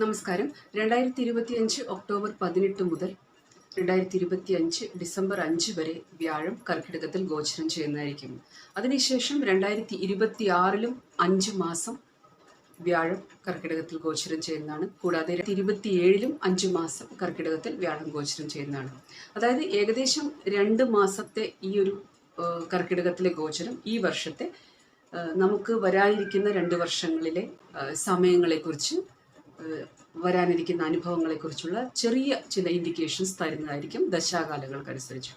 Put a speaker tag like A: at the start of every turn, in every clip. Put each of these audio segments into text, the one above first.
A: നമസ്കാരം. രണ്ടായിരത്തി ഇരുപത്തി അഞ്ച് ഒക്ടോബർ പതിനെട്ട് മുതൽ രണ്ടായിരത്തി ഇരുപത്തി അഞ്ച് ഡിസംബർ അഞ്ച് വരെ വ്യാഴം കർക്കിടകത്തിൽ ഗോചരം ചെയ്യുന്നതായിരിക്കും. അതിനുശേഷം രണ്ടായിരത്തി ഇരുപത്തി ആറിലും അഞ്ച് മാസം വ്യാഴം കർക്കിടകത്തിൽ ഗോചരം ചെയ്യുന്നതാണ്. കൂടാതെ ഇരുപത്തിയേഴിലും അഞ്ച് മാസം കർക്കിടകത്തിൽ വ്യാഴം ഗോചരം ചെയ്യുന്നതാണ്. അതായത് ഏകദേശം രണ്ട് മാസത്തെ ഈ ഒരു കർക്കിടകത്തിലെ ഗോചരം ഈ വർഷത്തെ നമുക്ക് വരാനിരിക്കുന്ന രണ്ട് വർഷങ്ങളിലെ സമയങ്ങളെക്കുറിച്ച് വരാനിരിക്കുന്ന അനുഭവങ്ങളെക്കുറിച്ചുള്ള ചെറിയ ചില ഇൻഡിക്കേഷൻസ് തരുന്നതായിരിക്കും ദശാകാലങ്ങൾക്കനുസരിച്ച്.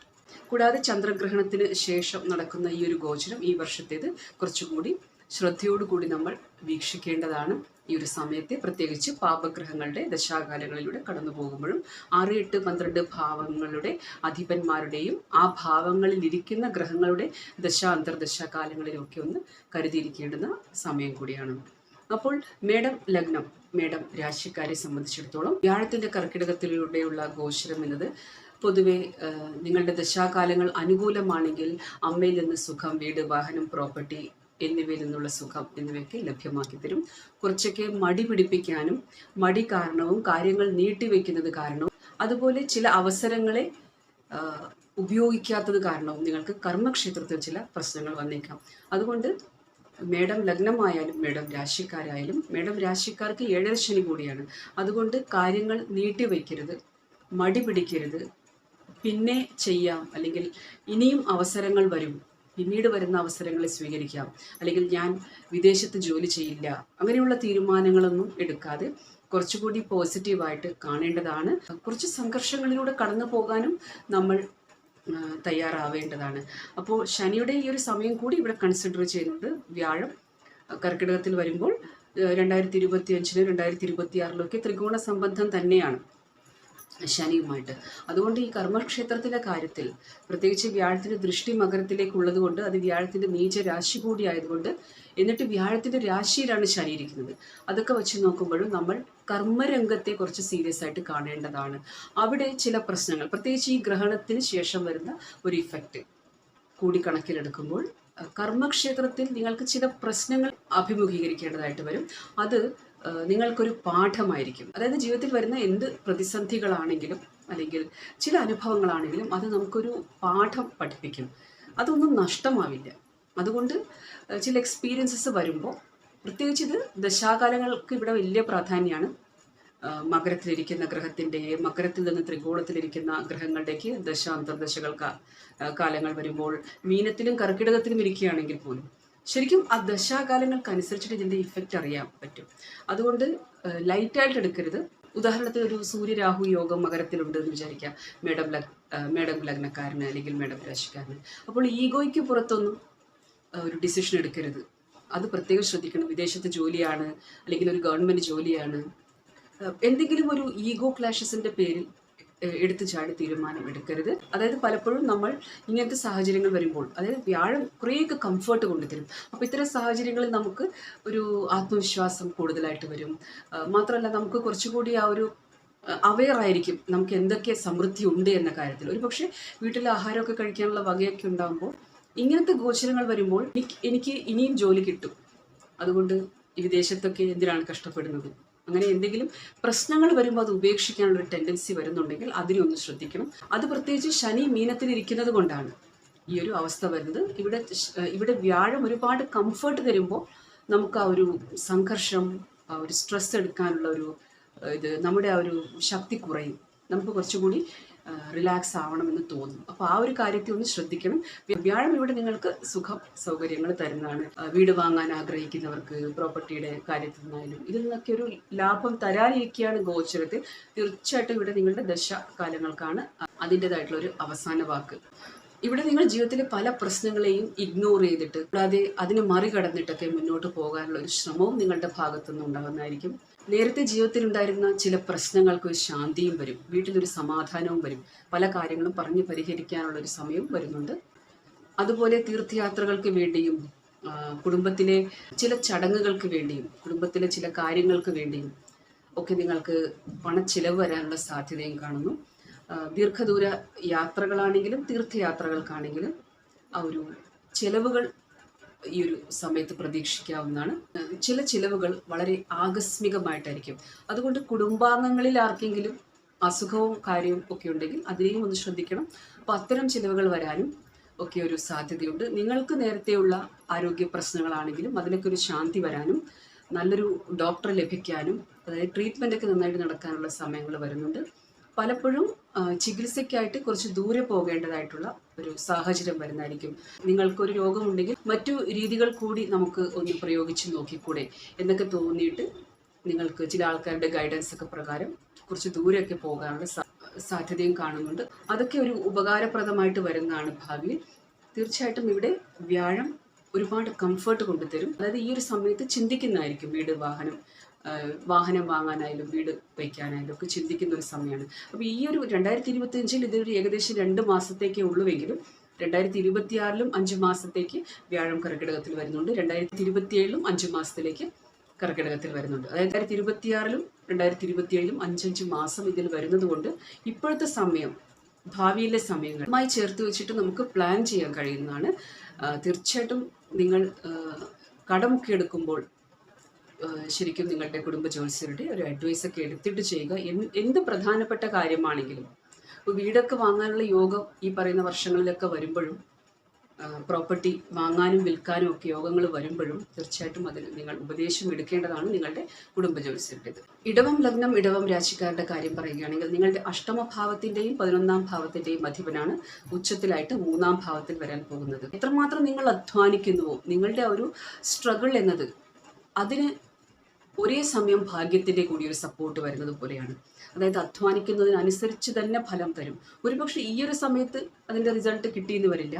A: കൂടാതെ ചന്ദ്രഗ്രഹണത്തിന് ശേഷം നടക്കുന്ന ഈ ഒരു ഗോചരം ഈ വർഷത്തേത് കുറച്ചുകൂടി ശ്രദ്ധയോടുകൂടി നമ്മൾ വീക്ഷിക്കേണ്ടതാണ്. ഈ ഒരു സമയത്തെ പ്രത്യേകിച്ച് പാപഗ്രഹങ്ങളുടെ ദശാകാലങ്ങളിലൂടെ കടന്നു പോകുമ്പോഴും ആറ് എട്ട് പന്ത്രണ്ട് ഭാവങ്ങളുടെ അധിപന്മാരുടെയും ആ ഭാവങ്ങളിൽ ഇരിക്കുന്ന ഗ്രഹങ്ങളുടെ ദശ അന്തർദശ ഒന്ന് കരുതിയിരിക്കേണ്ടുന്ന സമയം കൂടിയാണ്. അപ്പോൾ മേഡം ലഗ്നം മേഡം രാശിക്കാരെ സംബന്ധിച്ചിടത്തോളം വ്യാഴത്തിന്റെ കർക്കിടകത്തിലൂടെയുള്ള ഗോചരം എന്നത് പൊതുവെ നിങ്ങളുടെ ദശാകാലങ്ങൾ അനുകൂലമാണെങ്കിൽ അമ്മയിൽ നിന്ന് സുഖം വീട് വാഹനം പ്രോപ്പർട്ടി എന്നിവയിൽ നിന്നുള്ള സുഖം എന്നിവയൊക്കെ ലഭ്യമാക്കി തരും. കുറച്ചൊക്കെ മടി പിടിപ്പിക്കാനും മടി കാരണവും കാര്യങ്ങൾ നീട്ടിവെക്കുന്നത് കാരണവും അതുപോലെ ചില അവസരങ്ങളെ ഉപയോഗിക്കാത്തത് കാരണവും നിങ്ങൾക്ക് കർമ്മക്ഷേത്രത്തിൽ ചില പ്രശ്നങ്ങൾ വന്നേക്കാം. അതുകൊണ്ട് മേഡം ലഗ്നമായാലും മേഡം രാശിക്കാരായാലും മേഡം രാശിക്കാർക്ക് ഏഴര ശനി കൂടിയാണ്. അതുകൊണ്ട് കാര്യങ്ങൾ നീട്ടിവെക്കരുത് മടി പിടിക്കരുത്. പിന്നെ ചെയ്യാം. അല്ലെങ്കിൽ ഇനിയും അവസരങ്ങൾ വരും. പിന്നീട് വരുന്ന അവസരങ്ങളെ സ്വീകരിക്കാം. അല്ലെങ്കിൽ ഞാൻ വിദേശത്ത് ജോലി ചെയ്യില്ല. അങ്ങനെയുള്ള തീരുമാനങ്ങളൊന്നും എടുക്കാതെ കുറച്ചുകൂടി പോസിറ്റീവായിട്ട് കാണേണ്ടതാണ്. കുറച്ച് സംഘർഷങ്ങളിലൂടെ കടന്നു പോകാനും നമ്മൾ തയ്യാറാവേണ്ടതാണ്. അപ്പോൾ ശനിയുടെ ഈ ഒരു സമയം കൂടി ഇവിടെ കൺസിഡർ ചെയ്യുന്നത് വ്യാഴം കർക്കിടകത്തിൽ വരുമ്പോൾ രണ്ടായിരത്തി ഇരുപത്തി അഞ്ചിലും രണ്ടായിരത്തി ഇരുപത്തി ആറിലും ഒക്കെ ത്രികോണ സംബന്ധം തന്നെയാണ്. ശനിയുമായിട്ട്. അതുകൊണ്ട് ഈ കർമ്മക്ഷേത്രത്തിലെ കാര്യത്തിൽ പ്രത്യേകിച്ച് വ്യാഴത്തിന്റെ ദൃഷ്ടി മകരത്തിലേക്കുള്ളത് കൊണ്ട് അത് വ്യാഴത്തിന്റെ നീച രാശി കൂടിയായതുകൊണ്ട് എന്നിട്ട് വ്യാഴത്തിന്റെ രാശിയിലാണ് ശനി ഇരിക്കുന്നത്. അതൊക്കെ വെച്ച് നോക്കുമ്പോഴും നമ്മൾ കർമ്മരംഗത്തെ കുറച്ച് സീരിയസ് ആയിട്ട് കാണേണ്ടതാണ്. അവിടെ ചില പ്രശ്നങ്ങൾ പ്രത്യേകിച്ച് ഈ ഗ്രഹണത്തിന് ശേഷം വരുന്ന ഒരു ഇഫക്റ്റ് കൂടി കണക്കിലെടുക്കുമ്പോൾ കർമ്മക്ഷേത്രത്തിൽ നിങ്ങൾക്ക് ചില പ്രശ്നങ്ങൾ അഭിമുഖീകരിക്കേണ്ടതായിട്ട് വരും. അത് നിങ്ങൾക്കൊരു പാഠമായിരിക്കും. അതായത് ജീവിതത്തിൽ വരുന്ന എന്ത് പ്രതിസന്ധികളാണെങ്കിലും അല്ലെങ്കിൽ ചില അനുഭവങ്ങളാണെങ്കിലും അത് നമുക്കൊരു പാഠം പഠിപ്പിക്കും. അതൊന്നും നഷ്ടമാവില്ല. അതുകൊണ്ട് ചില എക്സ്പീരിയൻസസ് വരുമ്പോൾ പ്രത്യേകിച്ച് ഇത് ദശാകാലങ്ങൾക്ക് ഇവിടെ വലിയ പ്രാധാന്യമാണ് മകരത്തിലിരിക്കുന്ന ഗ്രഹത്തിന്റെ മകരത്തിൽ നിന്ന് ത്രികോണത്തിലിരിക്കുന്ന ഗ്രഹങ്ങളുടേക്ക് ദശ അന്തർദശകൾ കാലങ്ങൾ വരുമ്പോൾ മീനത്തിലും കർക്കിടകത്തിലും ഇരിക്കുകയാണെങ്കിൽ പോലും ശരിക്കും ആ ദശാകാലങ്ങൾക്കനുസരിച്ചിട്ട് ഇതിന്റെ ഇഫക്റ്റ് അറിയാൻ പറ്റും. അതുകൊണ്ട് ലൈറ്റായിട്ട് എടുക്കരുത്. ഉദാഹരണത്തിന് ഒരു സൂര്യരാഹു യോഗം മകരത്തിലുണ്ട് എന്ന് വിചാരിക്കാം. മേഡം ലഗ് മേഡം ലഗ്നക്കാരന് അല്ലെങ്കിൽ മേഡം രാശിക്കാരന്. അപ്പോൾ ഈഗോയ്ക്ക് പുറത്തൊന്നും ഒരു ഡിസിഷൻ എടുക്കരുത്. അത് പ്രത്യേകം ശ്രദ്ധിക്കണം. വിദേശത്ത് ജോലിയാണ് അല്ലെങ്കിൽ ഒരു ഗവൺമെന്റ് ജോലിയാണ്. എന്തെങ്കിലും ഒരു ഈഗോ ക്ലാഷസിന്റെ പേരിൽ എടുത്തു ചാടി തീരുമാനം എടുക്കരുത്. അതായത് പലപ്പോഴും നമ്മൾ ഇങ്ങനത്തെ സാഹചര്യങ്ങൾ വരുമ്പോൾ അതായത് വ്യാഴം കുറേയൊക്കെ കംഫർട്ട് കൊണ്ടുതരും. അപ്പോൾ ഇത്തരം സാഹചര്യങ്ങളിൽ നമുക്ക് ഒരു ആത്മവിശ്വാസം കൂടുതലായിട്ട് വരും. മാത്രമല്ല നമുക്ക് കുറച്ചുകൂടി ആ ഒരു അവെയർ ആയിരിക്കും നമുക്ക് എന്തൊക്കെ സമൃദ്ധി ഉണ്ട് എന്ന കാര്യത്തിൽ. ഒരു പക്ഷേ വീട്ടിൽ ആഹാരമൊക്കെ കഴിക്കാനുള്ള വകയൊക്കെ ഉണ്ടാകുമ്പോൾ ഇങ്ങനത്തെ ഗോചരങ്ങൾ വരുമ്പോൾ എനിക്ക് ഇനിയും ജോലി കിട്ടും. അതുകൊണ്ട് വിദേശത്തൊക്കെ എന്തിനാണ് കഷ്ടപ്പെടുന്നത്? അങ്ങനെ എന്തെങ്കിലും പ്രശ്നങ്ങൾ വരുമ്പോൾ അത് ഉപേക്ഷിക്കാനുള്ള ഒരു ടെൻഡൻസി വരുന്നുണ്ടെങ്കിൽ അതിനെ ഒന്ന് ശ്രദ്ധിക്കണം. അത് പ്രത്യേകിച്ച് ശനി മീനത്തിൽ ഇരിക്കുന്നത് കൊണ്ടാണ് ഈ ഒരു അവസ്ഥ വരുന്നത്. ഇവിടെ ഇവിടെ വ്യാഴം ഒരുപാട് കംഫർട്ട് തരുമ്പോൾ നമുക്ക് ആ ഒരു സംഘർഷം ആ ഒരു സ്ട്രെസ് എടുക്കാനുള്ള ഒരു ഇത് നമ്മുടെ ആ ഒരു ശക്തി കുറയും. നമുക്ക് കുറച്ചുകൂടി റിലാക്സ് ആവണമെന്ന് തോന്നും. അപ്പോൾ ആ ഒരു കാര്യത്തെ ഒന്ന് ശ്രദ്ധിക്കണം. വ്യ- വ്യാഴം ഇവിടെ നിങ്ങൾക്ക് സുഖ സൗകര്യങ്ങൾ തരുന്നതാണ് വീട് വാങ്ങാൻ ആഗ്രഹിക്കുന്നവർക്ക് പ്രോപ്പർട്ടിയുടെ കാര്യത്തിൽ നിന്നായാലും ഇതിൽ നിന്നൊക്കെ ഒരു ലാഭം തരാനിരിക്കുകയാണ് ഗോചരത്തിൽ. തീർച്ചയായിട്ടും ഇവിടെ നിങ്ങളുടെ ദശ കാലങ്ങൾക്കാണ് അതിന്റെതായിട്ടുള്ള ഒരു അവസാന വാക്ക്. ഇവിടെ നിങ്ങൾ ജീവിതത്തിലെ പല പ്രശ്നങ്ങളെയും ഇഗ്നോർ ചെയ്തിട്ട് കൂടാതെ അതിനെ മറികടന്നിട്ടൊക്കെ മുന്നോട്ട് പോകാനുള്ള ഒരു ശ്രമവും നിങ്ങളുടെ ഭാഗത്തുനിന്ന് ഉണ്ടാകുന്നതായിരിക്കും. നേരത്തെ ജീവിതത്തിൽ ഉണ്ടായിരുന്ന ചില പ്രശ്നങ്ങൾക്ക് ഒരു ശാന്തിയും വരും. വീട്ടിലൊരു സമാധാനവും വരും. പല കാര്യങ്ങളും പറഞ്ഞ് പരിഹരിക്കാനുള്ള ഒരു സമയവും വരുന്നുണ്ട്. അതുപോലെ തീർത്ഥയാത്രകൾക്ക് വേണ്ടിയും കുടുംബത്തിലെ ചില ചടങ്ങുകൾക്ക് വേണ്ടിയും കുടുംബത്തിലെ ചില കാര്യങ്ങൾക്ക് വേണ്ടിയും ഒക്കെ നിങ്ങൾക്ക് പണച്ചിലവ് വരാനുള്ള സാധ്യതയും കാണുന്നു. ദീർഘദൂര യാത്രകളാണെങ്കിലും തീർത്ഥയാത്രകൾക്കാണെങ്കിലും ആ ഒരു ചിലവുകൾ ഈ ഒരു സമയത്ത് പ്രതീക്ഷിക്കാവുന്നതാണ്. ചില ചിലവുകൾ വളരെ ആകസ്മികമായിട്ടായിരിക്കും. അതുകൊണ്ട് കുടുംബാംഗങ്ങളിൽ ആർക്കെങ്കിലും അസുഖവും കാര്യവും ഒക്കെ ഉണ്ടെങ്കിൽ അതിനെയും ഒന്ന് ശ്രദ്ധിക്കണം. അപ്പോൾ അത്തരം ചിലവുകൾ വരാനും ഒക്കെ ഒരു സാധ്യതയുണ്ട്. നിങ്ങൾക്ക് നേരത്തെയുള്ള ആരോഗ്യ പ്രശ്നങ്ങളാണെങ്കിലും അതിനൊക്കെ ഒരു ശാന്തി വരാനും നല്ലൊരു ഡോക്ടറെ ലഭിക്കാനും അതായത് ട്രീറ്റ്മെന്റ് ഒക്കെ നന്നായിട്ട് നടക്കാനുള്ള സമയങ്ങൾ വരുന്നുണ്ട്. പലപ്പോഴും ചികിത്സയ്ക്കായിട്ട് കുറച്ച് ദൂരെ പോകേണ്ടതായിട്ടുള്ള ഒരു സാഹചര്യം വരുന്നതായിരിക്കും. നിങ്ങൾക്കൊരു രോഗമുണ്ടെങ്കിൽ മറ്റു രീതികൾ കൂടി നമുക്ക് ഒന്ന് പ്രയോഗിച്ച് നോക്കിക്കൂടെ എന്നൊക്കെ തോന്നിയിട്ട് നിങ്ങൾക്ക് ചില ആൾക്കാരുടെ ഗൈഡൻസ് ഒക്കെ പ്രകാരം കുറച്ച് ദൂരെയൊക്കെ പോകാനുള്ള സാധ്യതയും കാണുന്നുണ്ട്. അതൊക്കെ ഒരു ഉപകാരപ്രദമായിട്ട് വരുന്നതാണ് ഭാവിയിൽ. തീർച്ചയായിട്ടും ഇവിടെ വ്യാഴം ഒരുപാട് കംഫർട്ട് കൊണ്ടുതരും. അതായത് ഈ ഒരു സമയത്ത് ചിന്തിക്കുന്നതായിരിക്കും വീട് വാഹനം വാഹനം വാങ്ങാനായാലും വീട് വയ്ക്കാനായാലും ഒക്കെ ചിന്തിക്കുന്ന ഒരു സമയമാണ്. അപ്പോൾ ഈ ഒരു രണ്ടായിരത്തി ഇരുപത്തി അഞ്ചിൽ ഇതൊരു ഏകദേശം രണ്ട് മാസത്തേക്കേ ഉള്ളുവെങ്കിലും രണ്ടായിരത്തി ഇരുപത്തിയാറിലും അഞ്ച് മാസത്തേക്ക് വ്യാഴം കർക്കിടകത്തിൽ വരുന്നുണ്ട്. രണ്ടായിരത്തി ഇരുപത്തിയേഴിലും അഞ്ച് മാസത്തിലേക്ക് കർക്കിടകത്തിൽ വരുന്നുണ്ട്. അതായത് രണ്ടായിരത്തി ഇരുപത്തിയാറിലും രണ്ടായിരത്തി ഇരുപത്തിയേഴിലും അഞ്ചഞ്ച് മാസം ഇതിൽ വരുന്നത് കൊണ്ട് ഇപ്പോഴത്തെ സമയം ഭാവിയിലെ സമയങ്ങളുമായി ചേർത്ത് വെച്ചിട്ട് നമുക്ക് പ്ലാൻ ചെയ്യാൻ കഴിയുന്നതാണ്. തീർച്ചയായിട്ടും നിങ്ങൾ കടമൊക്കെ എടുക്കുമ്പോൾ ശരിക്കും നിങ്ങളുടെ കുടുംബ ജ്യോത്സ്യരുടെ ഒരു അഡ്വൈസൊക്കെ എടുത്തിട്ട് ചെയ്യുക. എന്ത് പ്രധാനപ്പെട്ട കാര്യമാണെങ്കിലും. വീടൊക്കെ വാങ്ങാനുള്ള യോഗം ഈ പറയുന്ന വർഷങ്ങളിലൊക്കെ വരുമ്പോഴും പ്രോപ്പർട്ടി വാങ്ങാനും വിൽക്കാനും ഒക്കെ യോഗങ്ങൾ വരുമ്പോഴും തീർച്ചയായിട്ടും അതിൽ നിങ്ങൾ ഉപദേശം എടുക്കേണ്ടതാണ് നിങ്ങളുടെ കുടുംബ ജ്യോത്സ്യരുടേത് ഇടവം ലഗ്നം ഇടവം രാശിക്കാരുടെ കാര്യം പറയുകയാണെങ്കിൽ നിങ്ങളുടെ അഷ്ടമഭാവത്തിന്റെയും പതിനൊന്നാം ഭാവത്തിന്റെയും അധിപനാണ് ഉച്ചത്തിലായിട്ട് മൂന്നാം ഭാവത്തിൽ വരാൻ പോകുന്നത്. എത്രമാത്രം നിങ്ങൾ അധ്വാനിക്കുന്നുവോ നിങ്ങളുടെ ഒരു സ്ട്രഗിൾ എന്നത് അതിന് ഒരേ സമയം ഭാഗ്യത്തിന്റെ കൂടി ഒരു സപ്പോർട്ട് വരുന്നത് പോലെയാണ്. അതായത് അധ്വാനിക്കുന്നതിനനുസരിച്ച് തന്നെ ഫലം തരും. ഒരുപക്ഷെ ഈ ഒരു സമയത്ത് അതിന്റെ റിസൾട്ട് കിട്ടിയെന്ന് വരില്ല.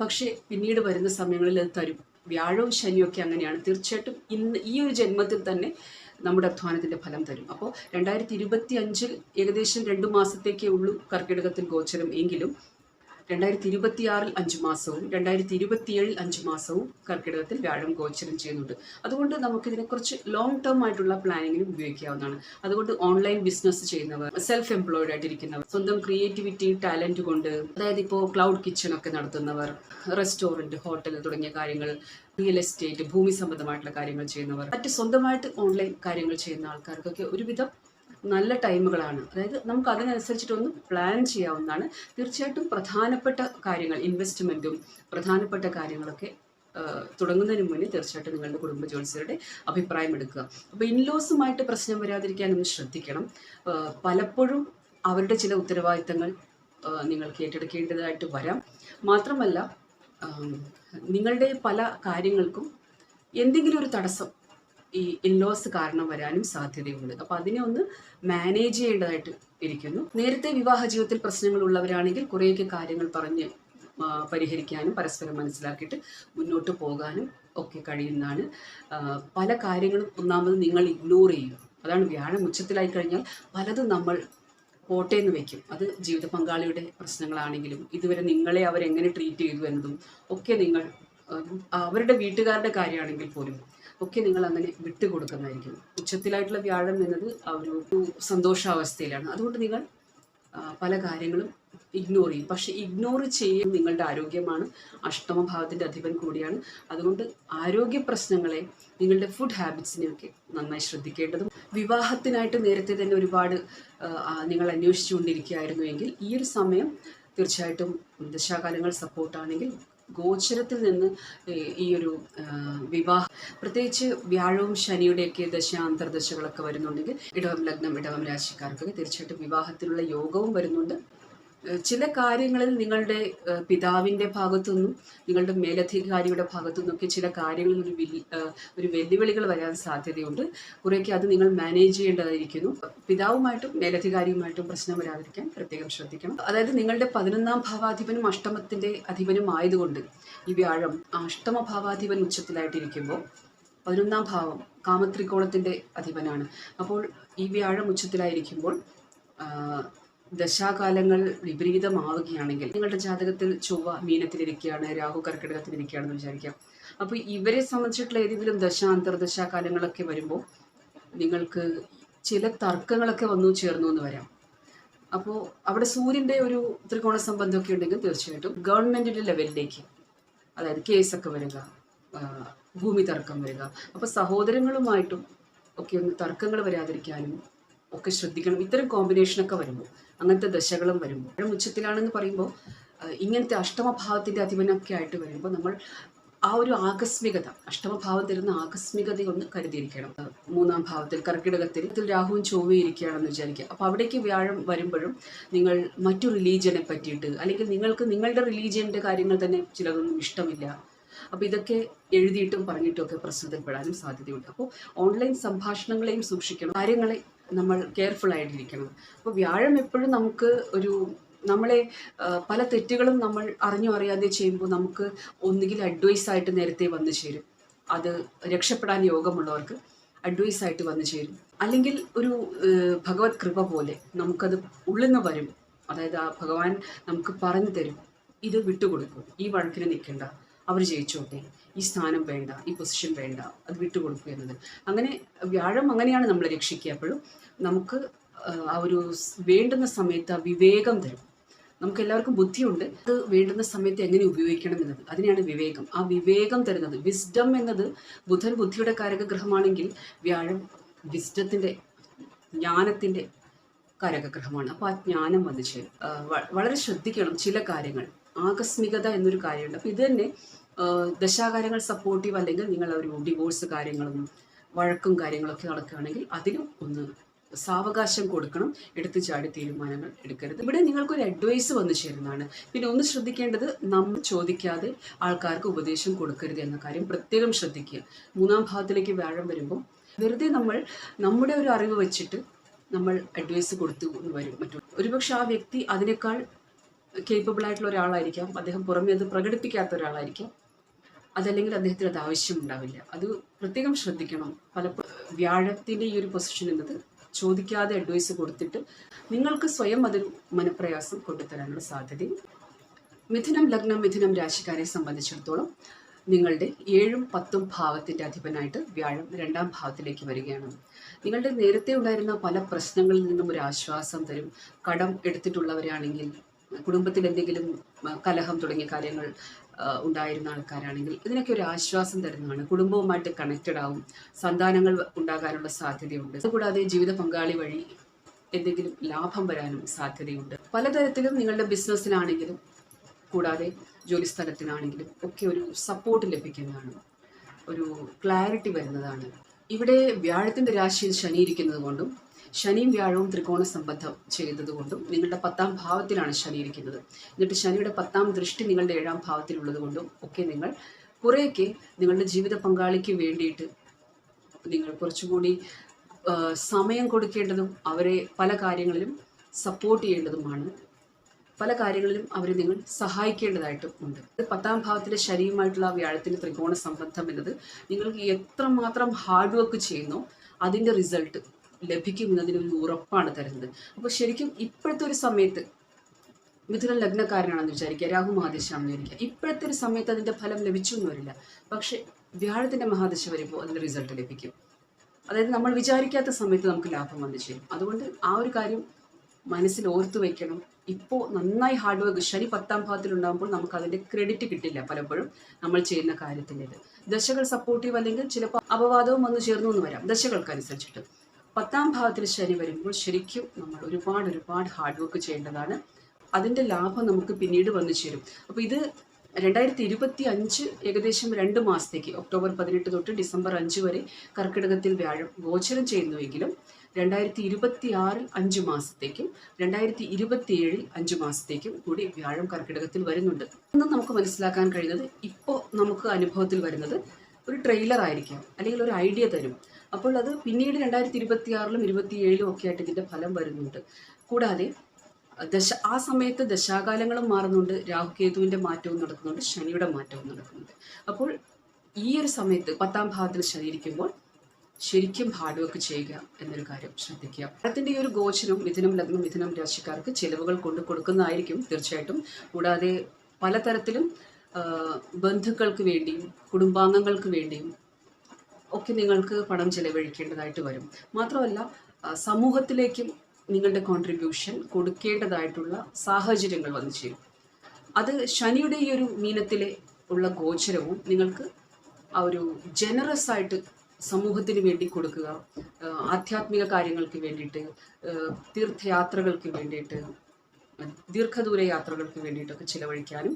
A: പക്ഷേ പിന്നീട് വരുന്ന സമയങ്ങളിൽ അത് തരും. വ്യാഴവും ഒക്കെ അങ്ങനെയാണ്. തീർച്ചയായിട്ടും ഇന്ന് ഈ ഒരു ജന്മത്തിൽ തന്നെ നമ്മുടെ അധ്വാനത്തിന്റെ ഫലം തരും. അപ്പോൾ രണ്ടായിരത്തി ഇരുപത്തി അഞ്ചിൽ ഏകദേശം രണ്ട് മാസത്തേക്കേ ഉള്ളൂ കർക്കിടകത്തിൽ ഗോചരം. എങ്കിലും രണ്ടായിരത്തി ഇരുപത്തിയാറിൽ അഞ്ച് മാസവും രണ്ടായിരത്തി ഇരുപത്തിയേഴിൽ അഞ്ച് മാസവും കർക്കിടകത്തിൽ വ്യാഴം ഗോചരം ചെയ്യുന്നുണ്ട്. അതുകൊണ്ട് നമുക്കിതിനെക്കുറിച്ച് ലോങ് ടേം ആയിട്ടുള്ള പ്ലാനിങ്ങിനും ഉപയോഗിക്കാവുന്നതാണ്. അതുകൊണ്ട് ഓൺലൈൻ ബിസിനസ് ചെയ്യുന്നവർ സെൽഫ് എംപ്ലോയിഡ് ആയിട്ടിരിക്കുന്നവർ സ്വന്തം ക്രിയേറ്റിവിറ്റി ടാലന്റ് കൊണ്ട് അതായത് ഇപ്പോൾ ക്ലൗഡ് കിച്ചൺ ഒക്കെ നടത്തുന്നവർ റെസ്റ്റോറന്റ് ഹോട്ടൽ തുടങ്ങിയ കാര്യങ്ങൾ റിയൽ എസ്റ്റേറ്റ് ഭൂമി സംബന്ധമായിട്ടുള്ള കാര്യങ്ങൾ ചെയ്യുന്നവർ മറ്റ് സ്വന്തമായിട്ട് ഓൺലൈൻ കാര്യങ്ങൾ ചെയ്യുന്ന ആൾക്കാർക്കൊക്കെ ഒരുവിധം നല്ല ടൈമുകളാണ്. അതായത് നമുക്ക് അതിനനുസരിച്ചിട്ടൊന്ന് പ്ലാൻ ചെയ്യാവുന്നതാണ്. തീർച്ചയായിട്ടും പ്രധാനപ്പെട്ട കാര്യങ്ങൾ ഇൻവെസ്റ്റ്മെന്റും പ്രധാനപ്പെട്ട കാര്യങ്ങളൊക്കെ തുടങ്ങുന്നതിന് മുന്നേ തീർച്ചയായിട്ടും നിങ്ങളുടെ കുടുംബ ജ്യോത്സ്യരുടെ അഭിപ്രായം എടുക്കുക. അപ്പോൾ ഇൻലോസുമായിട്ട് പ്രശ്നം വരാതിരിക്കാൻ ഒന്ന് ശ്രദ്ധിക്കണം പലപ്പോഴും അവരുടെ ചില ഉത്തരവാദിത്തങ്ങൾ നിങ്ങൾ ഏറ്റെടുക്കേണ്ടതായിട്ട് വരാം. മാത്രമല്ല നിങ്ങളുടെ പല കാര്യങ്ങൾക്കും എന്തെങ്കിലും ഒരു തടസ്സം ഈ ഇൻലോസ് കാരണം വരാനും സാധ്യതയുണ്ട്. അപ്പോൾ അതിനെ ഒന്ന് മാനേജ് ചെയ്യേണ്ടതായിട്ട് ഇരിക്കുന്നു. നേരത്തെ വിവാഹ ജീവിതത്തിൽ പ്രശ്നങ്ങൾ ഉള്ളവരാണെങ്കിൽ കുറേയൊക്കെ കാര്യങ്ങൾ പറഞ്ഞ് പരിഹരിക്കാനും പരസ്പരം മനസ്സിലാക്കിയിട്ട് മുന്നോട്ട് പോകാനും ഒക്കെ കഴിയുന്നതാണ്. പല കാര്യങ്ങളും ഒന്നാമത് നിങ്ങൾ ഇഗ്നോർ ചെയ്യും അതാണ് വ്യാഴം ഉച്ചത്തിലായി കഴിഞ്ഞാൽ പലതും നമ്മൾ പോട്ടെ എന്ന് വെക്കും. അത് ജീവിത പങ്കാളിയുടെ പ്രശ്നങ്ങളാണെങ്കിലും ഇതുവരെ നിങ്ങളെ അവരെങ്ങനെ ട്രീറ്റ് ചെയ്തു എന്നതും ഒക്കെ നിങ്ങൾ അവരുടെ വീട്ടുകാരുടെ കാര്യമാണെങ്കിൽ പോലും ഒക്കെ നിങ്ങൾ അങ്ങനെ വിട്ടുകൊടുക്കുന്നതായിരിക്കും. ഉച്ചത്തിലായിട്ടുള്ള വ്യാഴം എന്നത് ആ ഒരു സന്തോഷാവസ്ഥയിലാണ്. അതുകൊണ്ട് നിങ്ങൾ പല കാര്യങ്ങളും ഇഗ്നോർ ചെയ്യും. പക്ഷെ ഇഗ്നോർ ചെയ്യും നിങ്ങളുടെ ആരോഗ്യമാണ്. അഷ്ടമഭാവത്തിന്റെ അധിപൻ കൂടിയാണ്. അതുകൊണ്ട് ആരോഗ്യ പ്രശ്നങ്ങളെ നിങ്ങളുടെ ഫുഡ് ഹാബിറ്റ്സിനെയൊക്കെ നന്നായി ശ്രദ്ധിക്കേണ്ടതും വിവാഹത്തിനായിട്ട് നേരത്തെ തന്നെ ഒരുപാട് നിങ്ങൾ അന്വേഷിച്ചുകൊണ്ടിരിക്കുകയായിരുന്നു എങ്കിൽ ഈ ഒരു സമയം തീർച്ചയായിട്ടും ദശാകാലങ്ങൾ സപ്പോർട്ടാണെങ്കിൽ ഗോചരത്തിൽ നിന്ന് ഈ ഒരു വിവാഹ പ്രത്യേകിച്ച് വ്യാഴവും ശനിയുടെയൊക്കെ ദശ അന്തർദശകളൊക്കെ വരുന്നുണ്ടെങ്കിൽ ഇടവം ലഗ്നം ഇടവം രാശിക്കാർക്കൊക്കെ തീർച്ചയായിട്ടും വിവാഹത്തിനുള്ള യോഗവും വരുന്നുണ്ട്. ചില കാര്യങ്ങളിൽ നിങ്ങളുടെ പിതാവിന്റെ ഭാഗത്തുനിന്നും നിങ്ങളുടെ മേലധികാരിയുടെ ഭാഗത്തുനിന്നൊക്കെ ചില കാര്യങ്ങളിൽ ഒരു വെല്ലു ഒരു വെല്ലുവിളികൾ വരാൻ സാധ്യതയുണ്ട്. കുറേയൊക്കെ അത് നിങ്ങൾ മാനേജ് ചെയ്യേണ്ടതായിരിക്കുന്നു. പിതാവുമായിട്ടും മേലധികാരിയുമായിട്ടും പ്രശ്നം വരാതിരിക്കാൻ പ്രത്യേകം ശ്രദ്ധിക്കണം. അതായത് നിങ്ങളുടെ പതിനൊന്നാം ഭാവാധിപനും അഷ്ടമത്തിന്റെ അധിപനും ആയതുകൊണ്ട് ഈ വ്യാഴം അഷ്ടമ ഭാവാധിപൻ ഉച്ചത്തിലായിട്ടിരിക്കുമ്പോൾ പതിനൊന്നാം ഭാവം കാമത്രികോണത്തിന്റെ അധിപനാണ്. അപ്പോൾ ഈ വ്യാഴം ഉച്ചത്തിലായിരിക്കുമ്പോൾ ദശാകാലങ്ങൾ വിപരീതമാവുകയാണെങ്കിൽ നിങ്ങളുടെ ജാതകത്തിൽ ചൊവ്വ മീനത്തിലിരിക്കുകയാണ് രാഹു കർക്കിടകത്തിലിരിക്കുകയാണെന്ന് വിചാരിക്കാം. അപ്പോൾ ഇവരെ സംബന്ധിച്ചിട്ടുള്ള ഏതെങ്കിലും ദശ അന്തർദശാകാലങ്ങളൊക്കെ വരുമ്പോൾ നിങ്ങൾക്ക് ചില തർക്കങ്ങളൊക്കെ വന്നു ചേർന്നു എന്ന് വരാം. അപ്പോൾ അവിടെ സൂര്യന്റെ ഒരു ത്രികോണ സംബന്ധമൊക്കെ ഉണ്ടെങ്കിൽ തീർച്ചയായിട്ടും ഗവൺമെന്റിന്റെ ലെവലിലേക്ക് അതായത് കേസൊക്കെ വരിക ഭൂമി തർക്കം വരിക. അപ്പോൾ സഹോദരങ്ങളുമായിട്ടും ഒക്കെ ഒന്ന് തർക്കങ്ങൾ വരാതിരിക്കാനും ഒക്കെ ശ്രദ്ധിക്കണം. ഇത്തരം കോമ്പിനേഷനൊക്കെ വരുമ്പോൾ അങ്ങനത്തെ ദശകളും വരുമ്പോൾ. ഇവിടെ ഉച്ചത്തിലാണെന്ന് പറയുമ്പോൾ ഇങ്ങനത്തെ അഷ്ടമഭാവത്തിന്റെ അധിപനൊക്കെ ആയിട്ട് വരുമ്പോൾ നമ്മൾ ആ ഒരു ആകസ്മികത അഷ്ടമഭാവം തരുന്ന ആകസ്മികത ഒന്ന് കരുതിയിരിക്കണം. മൂന്നാം ഭാവത്തിൽ കർക്കിടകത്തിൽ രാഹുവും ചൊവ്വയും ഇരിക്കുകയാണെന്ന് വിചാരിക്കുക. അപ്പോൾ അവിടേക്ക് വ്യാഴം വരുമ്പോഴും നിങ്ങൾ മറ്റു റിലീജിയനെ പറ്റിയിട്ട് അല്ലെങ്കിൽ നിങ്ങൾക്ക് നിങ്ങളുടെ റിലീജിയന്റെ കാര്യങ്ങൾ തന്നെ ചിലതൊന്നും ഇഷ്ടമില്ല. അപ്പോൾ ഇതൊക്കെ എഴുതിയിട്ടും പറഞ്ഞിട്ടും ഒക്കെ പ്രശ്നത്തിൽപ്പെടാനും സാധ്യതയുണ്ട്. അപ്പോൾ ഓൺലൈൻ സംഭാഷണങ്ങളെയും സൂക്ഷിക്കണം. കാര്യങ്ങളെ നമ്മൾ കെയർഫുൾ ആയിട്ടിരിക്കണം. അപ്പോൾ വ്യാഴം എപ്പോഴും നമുക്ക് ഒരു നമ്മളെ പല തെറ്റുകളും നമ്മൾ അറിഞ്ഞോ അറിയാതെ ചെയ്യുമ്പോൾ നമുക്ക് ഒന്നുകിൽ അഡ്വൈസ് ആയിട്ട് നേരത്തെ വന്നു ചേരും. അത് രക്ഷപ്പെടാൻ യോഗമുള്ളവർക്ക് അഡ്വൈസ് ആയിട്ട് വന്നു ചേരും. അല്ലെങ്കിൽ ഒരു ഭഗവത് കൃപ പോലെ നമുക്കത് ഉള്ളിൽ നിന്ന് വരും. അതായത് ആ ഭഗവാൻ നമുക്ക് പറഞ്ഞു തരും. ഇത് വിട്ടുകൊടുക്കും. ഈ വഴക്കിന് നിൽക്കണ്ട. അവർ ജയിച്ചോട്ടെ ഈ സ്ഥാനം വേണ്ട ഈ പൊസിഷൻ വേണ്ട അത് വിട്ടുകൊടുക്കുക എന്നത്. അങ്ങനെ വ്യാഴം അങ്ങനെയാണ് നമ്മളെ രക്ഷിക്കുക. അപ്പോഴും നമുക്ക് ആ, ഒരു വേണ്ടുന്ന സമയത്ത് ആ വിവേകം തരും. നമുക്ക് എല്ലാവർക്കും ബുദ്ധിയുണ്ട്. അത് വേണ്ടുന്ന സമയത്ത് എങ്ങനെ ഉപയോഗിക്കണം എന്നത്. അതിനെയാണ് വിവേകം. ആ വിവേകം തരുന്നത്. വിസ്ഡം എന്നത് ബുധൻ ബുദ്ധിയുടെ കാരകഗ്രഹമാണെങ്കിൽ വ്യാഴം വിസ്ഡത്തിന്റെ ജ്ഞാനത്തിന്റെ കാരകഗ്രഹമാണ് അപ്പോൾ ആ ജ്ഞാനം വന്നു ചേരും. വളരെ ശ്രദ്ധിക്കണം ചില കാര്യങ്ങൾ. ആകസ്മികത എന്നൊരു കാര്യമുണ്ട്. അപ്പോൾ ഇത് തന്നെ ദശാകാരങ്ങൾ സപ്പോർട്ടീവ് അല്ലെങ്കിൽ നിങ്ങൾ ഒരു ഡിവോഴ്സ് കാര്യങ്ങളും വഴക്കും കാര്യങ്ങളൊക്കെ നടക്കുകയാണെങ്കിൽ അതിനും ഒന്ന് സാവകാശം കൊടുക്കണം എടുത്തു ചാടി തീരുമാനങ്ങൾ എടുക്കരുത്. ഇവിടെ നിങ്ങൾക്കൊരു അഡ്വൈസ് വന്നു ചേരുന്നതാണ്. പിന്നെ ഒന്ന് ശ്രദ്ധിക്കേണ്ടത് നമ്മൾ ചോദിക്കാതെ ആൾക്കാർക്ക് ഉപദേശം കൊടുക്കരുത് എന്ന കാര്യം പ്രത്യേകം ശ്രദ്ധിക്കുക. മൂന്നാം ഭാഗത്തിലേക്ക് വ്യാഴം വരുമ്പോൾ വെറുതെ നമ്മൾ നമ്മുടെ ഒരു അറിവ് വെച്ചിട്ട് നമ്മൾ അഡ്വൈസ് കൊടുത്തു വരും മറ്റു. ഒരുപക്ഷെ ആ വ്യക്തി അതിനേക്കാൾ കേപ്പബിൾ ആയിട്ടുള്ള ഒരാളായിരിക്കാം. അദ്ദേഹം പുറമേ അത് പ്രകടിപ്പിക്കാത്ത ഒരാളായിരിക്കാം. അതല്ലെങ്കിൽ അദ്ദേഹത്തിന് അത് ആവശ്യമുണ്ടാവില്ല. അത് പ്രത്യേകം ശ്രദ്ധിക്കണം. പലപ്പോഴും വ്യാഴത്തിന്റെ ഈ ഒരു പൊസിഷൻ എന്നത് ചോദിക്കാതെ അഡ്വൈസ് കൊടുത്തിട്ട് നിങ്ങൾക്ക് സ്വയം അതൊരു മനപ്രയാസം കൊണ്ടുതരാനുള്ള സാധ്യതയും മിഥുനം ലഗ്നം മിഥുനം രാശിക്കാരെ സംബന്ധിച്ചിടത്തോളം നിങ്ങളുടെ ഏഴും പത്തും ഭാവത്തിന്റെ അധിപനായിട്ട് വ്യാഴം രണ്ടാം ഭാവത്തിലേക്ക് വരികയാണ്. നിങ്ങളുടെ നേരത്തെ ഉണ്ടായിരുന്ന പല പ്രശ്നങ്ങളിൽ നിന്നും ഒരു ആശ്വാസം തരും. കടം എടുത്തിട്ടുള്ളവരാണെങ്കിൽ കുടുംബത്തിൽ എന്തെങ്കിലും കലഹം തുടങ്ങിയ കാര്യങ്ങൾ ഉണ്ടായിരുന്ന ആൾക്കാരാണെങ്കിൽ ഇതിനൊക്കെ ഒരു ആശ്വാസം തരുന്നതാണ്. കുടുംബവുമായിട്ട് കണക്റ്റഡ് ആവും. സന്താനങ്ങൾ ഉണ്ടാകാനുള്ള സാധ്യതയുണ്ട്. അതുകൂടാതെ ജീവിത പങ്കാളി വഴി എന്തെങ്കിലും ലാഭം വരാനും സാധ്യതയുണ്ട്. പലതരത്തിലും നിങ്ങളുടെ ബിസിനസ്സിലാണെങ്കിലും കൂടാതെ ജോലി സ്ഥലത്തിനാണെങ്കിലും ഒക്കെ ഒരു സപ്പോർട്ട് ലഭിക്കുന്നതാണ്. ഒരു ക്ലാരിറ്റി വരുന്നതാണ്. ഇവിടെ വ്യാഴത്തിന്റെ രാശിയിൽ ശനിയിരിക്കുന്നത് കൊണ്ടും ശനിയും വ്യാഴവും ത്രികോണ സംബന്ധം ചെയ്തതുകൊണ്ടും നിങ്ങളുടെ പത്താം ഭാവത്തിലാണ് ശനി ഇരിക്കുന്നത്. എന്നിട്ട് ശനിയുടെ പത്താം ദൃഷ്ടി നിങ്ങളുടെ ഏഴാം ഭാവത്തിലുള്ളത് കൊണ്ടും ഒക്കെ നിങ്ങൾ കുറേയൊക്കെ നിങ്ങളുടെ ജീവിത പങ്കാളിക്ക് വേണ്ടിയിട്ട് നിങ്ങൾ കുറച്ചുകൂടി സമയം കൊടുക്കേണ്ടതും അവരെ പല കാര്യങ്ങളിലും സപ്പോർട്ട് ചെയ്യേണ്ടതുമാണ്. പല കാര്യങ്ങളിലും അവരെ നിങ്ങൾ സഹായിക്കേണ്ടതായിട്ടും ഉണ്ട്. പത്താം ഭാവത്തിലെ ശനിയുമായിട്ടുള്ള വ്യാഴത്തിന്റെ ത്രികോണ സംബന്ധം എന്നത് നിങ്ങൾക്ക് എത്രമാത്രം ഹാർഡ് വർക്ക് ചെയ്യുന്നോ അതിന്റെ റിസൾട്ട് ലഭിക്കും ഒരു ഉറപ്പാണ് തരുന്നത്. അപ്പോൾ ശരിക്കും ഇപ്പോഴത്തെ ഒരു സമയത്ത് മിഥുന ലഗ്നക്കാരനാണെന്ന് വിചാരിക്കുക രാഹു മഹാദശാണെന്ന് വിചാരിക്കുക ഇപ്പോഴത്തെ ഒരു സമയത്ത് അതിന്റെ ഫലം ലഭിച്ചു എന്ന് വരില്ല. പക്ഷേ വ്യാഴത്തിന്റെ മഹാദശ വരുമ്പോൾ അതിന്റെ റിസൾട്ട് ലഭിക്കും. അതായത് നമ്മൾ വിചാരിക്കാത്ത സമയത്ത് നമുക്ക് ലാഭം വന്നു ചെയ്യും അതുകൊണ്ട് ആ ഒരു കാര്യം മനസ്സിൽ ഓർത്തു വയ്ക്കണം ഇപ്പോൾ നന്നായി ഹാർഡ് വർക്ക് ശനി പത്താം ഭാഗത്തിലുണ്ടാകുമ്പോൾ നമുക്ക് അതിന്റെ ക്രെഡിറ്റ് കിട്ടില്ല പലപ്പോഴും നമ്മൾ ചെയ്യുന്ന കാര്യത്തിന്റെത് ദശകൾ സപ്പോർട്ടീവ് അല്ലെങ്കിൽ ചിലപ്പോൾ അപവാദവും വന്നു ചേർന്നു എന്ന് വരാം. ദശകൾക്കനുസരിച്ചിട്ട്. പത്താം ഭാവത്തിൽ ശനി വരുമ്പോൾ ശരിക്കും നമ്മൾ ഒരുപാട് ഒരുപാട് ഹാർഡ് വർക്ക് ചെയ്യേണ്ടതാണ്. അതിന്റെ ലാഭം നമുക്ക് പിന്നീട് വന്നു ചേരും. അപ്പോൾ ഇത് രണ്ടായിരത്തി ഇരുപത്തി അഞ്ച് ഏകദേശം രണ്ട് മാസത്തേക്ക് ഒക്ടോബർ പതിനെട്ട് തൊട്ട് ഡിസംബർ അഞ്ച് വരെ കർക്കിടകത്തിൽ വ്യാഴം ഗോചരം ചെയ്യുന്നുവെങ്കിലും രണ്ടായിരത്തി ഇരുപത്തി ആറിൽ അഞ്ച് മാസത്തേക്കും രണ്ടായിരത്തി ഇരുപത്തി ഏഴിൽ അഞ്ച് മാസത്തേക്കും കൂടി വ്യാഴം കർക്കിടകത്തിൽ വരുന്നുണ്ട്. ഇന്ന് നമുക്ക് മനസ്സിലാക്കാൻ കഴിയുന്നത് ഇപ്പോൾ നമുക്ക് അനുഭവത്തിൽ വരുന്നത് ഒരു ട്രെയിലർ ആയിരിക്കാം അല്ലെങ്കിൽ ഒരു ഐഡിയ തരും. അപ്പോൾ അത് പിന്നീട് രണ്ടായിരത്തി ഇരുപത്തി ആറിലും ഇരുപത്തി ഏഴിലും ഒക്കെ ആയിട്ട് ഇതിന്റെ ഫലം വരുന്നുണ്ട്. കൂടാതെ ദശ ആ സമയത്ത് ദശാകാലങ്ങളും മാറുന്നുണ്ട്. രാഹുകേതുവിന്റെ മാറ്റവും നടക്കുന്നുണ്ട്. ശനിയുടെ മാറ്റവും നടക്കുന്നുണ്ട്. അപ്പോൾ ഈ ഒരു സമയത്ത് പത്താം ഭാവത്തിൽ ശനി ഇരിക്കുമ്പോൾ ശരിക്കും ഹാർഡ് വർക്ക് ചെയ്യുക എന്നൊരു കാര്യം ശ്രദ്ധിക്കുക. അതിന്റെ ഈ ഒരു ഗോചരം മിഥുനം ലഗ്നം മിഥുനം രാശിക്കാർക്ക് ചിലവുകൾ കൊണ്ട് കൊടുക്കുന്നതായിരിക്കും തീർച്ചയായിട്ടും. കൂടാതെ പലതരത്തിലും ബന്ധുക്കൾക്ക് വേണ്ടിയും കുടുംബാംഗങ്ങൾക്ക് വേണ്ടിയും ഒക്കെ നിങ്ങൾക്ക് പണം ചെലവഴിക്കേണ്ടതായിട്ട് വരും. മാത്രമല്ല സമൂഹത്തിലേക്കും നിങ്ങളുടെ കോൺട്രിബ്യൂഷൻ കൊടുക്കേണ്ടതായിട്ടുള്ള സാഹചര്യങ്ങൾ വന്നു ചേരും. അത് ശനിയുടെ ഈ ഒരു മീനത്തിലെ ഉള്ള ഗോചരവും നിങ്ങൾക്ക് ആ ഒരു ജനറസ് ആയിട്ട് സമൂഹത്തിന് വേണ്ടി കൊടുക്കുക ആധ്യാത്മിക കാര്യങ്ങൾക്ക് വേണ്ടിയിട്ട് തീർത്ഥയാത്രകൾക്ക് വേണ്ടിയിട്ട് ദീർഘദൂര യാത്രകൾക്ക് വേണ്ടിയിട്ടൊക്കെ ചിലവഴിക്കാനും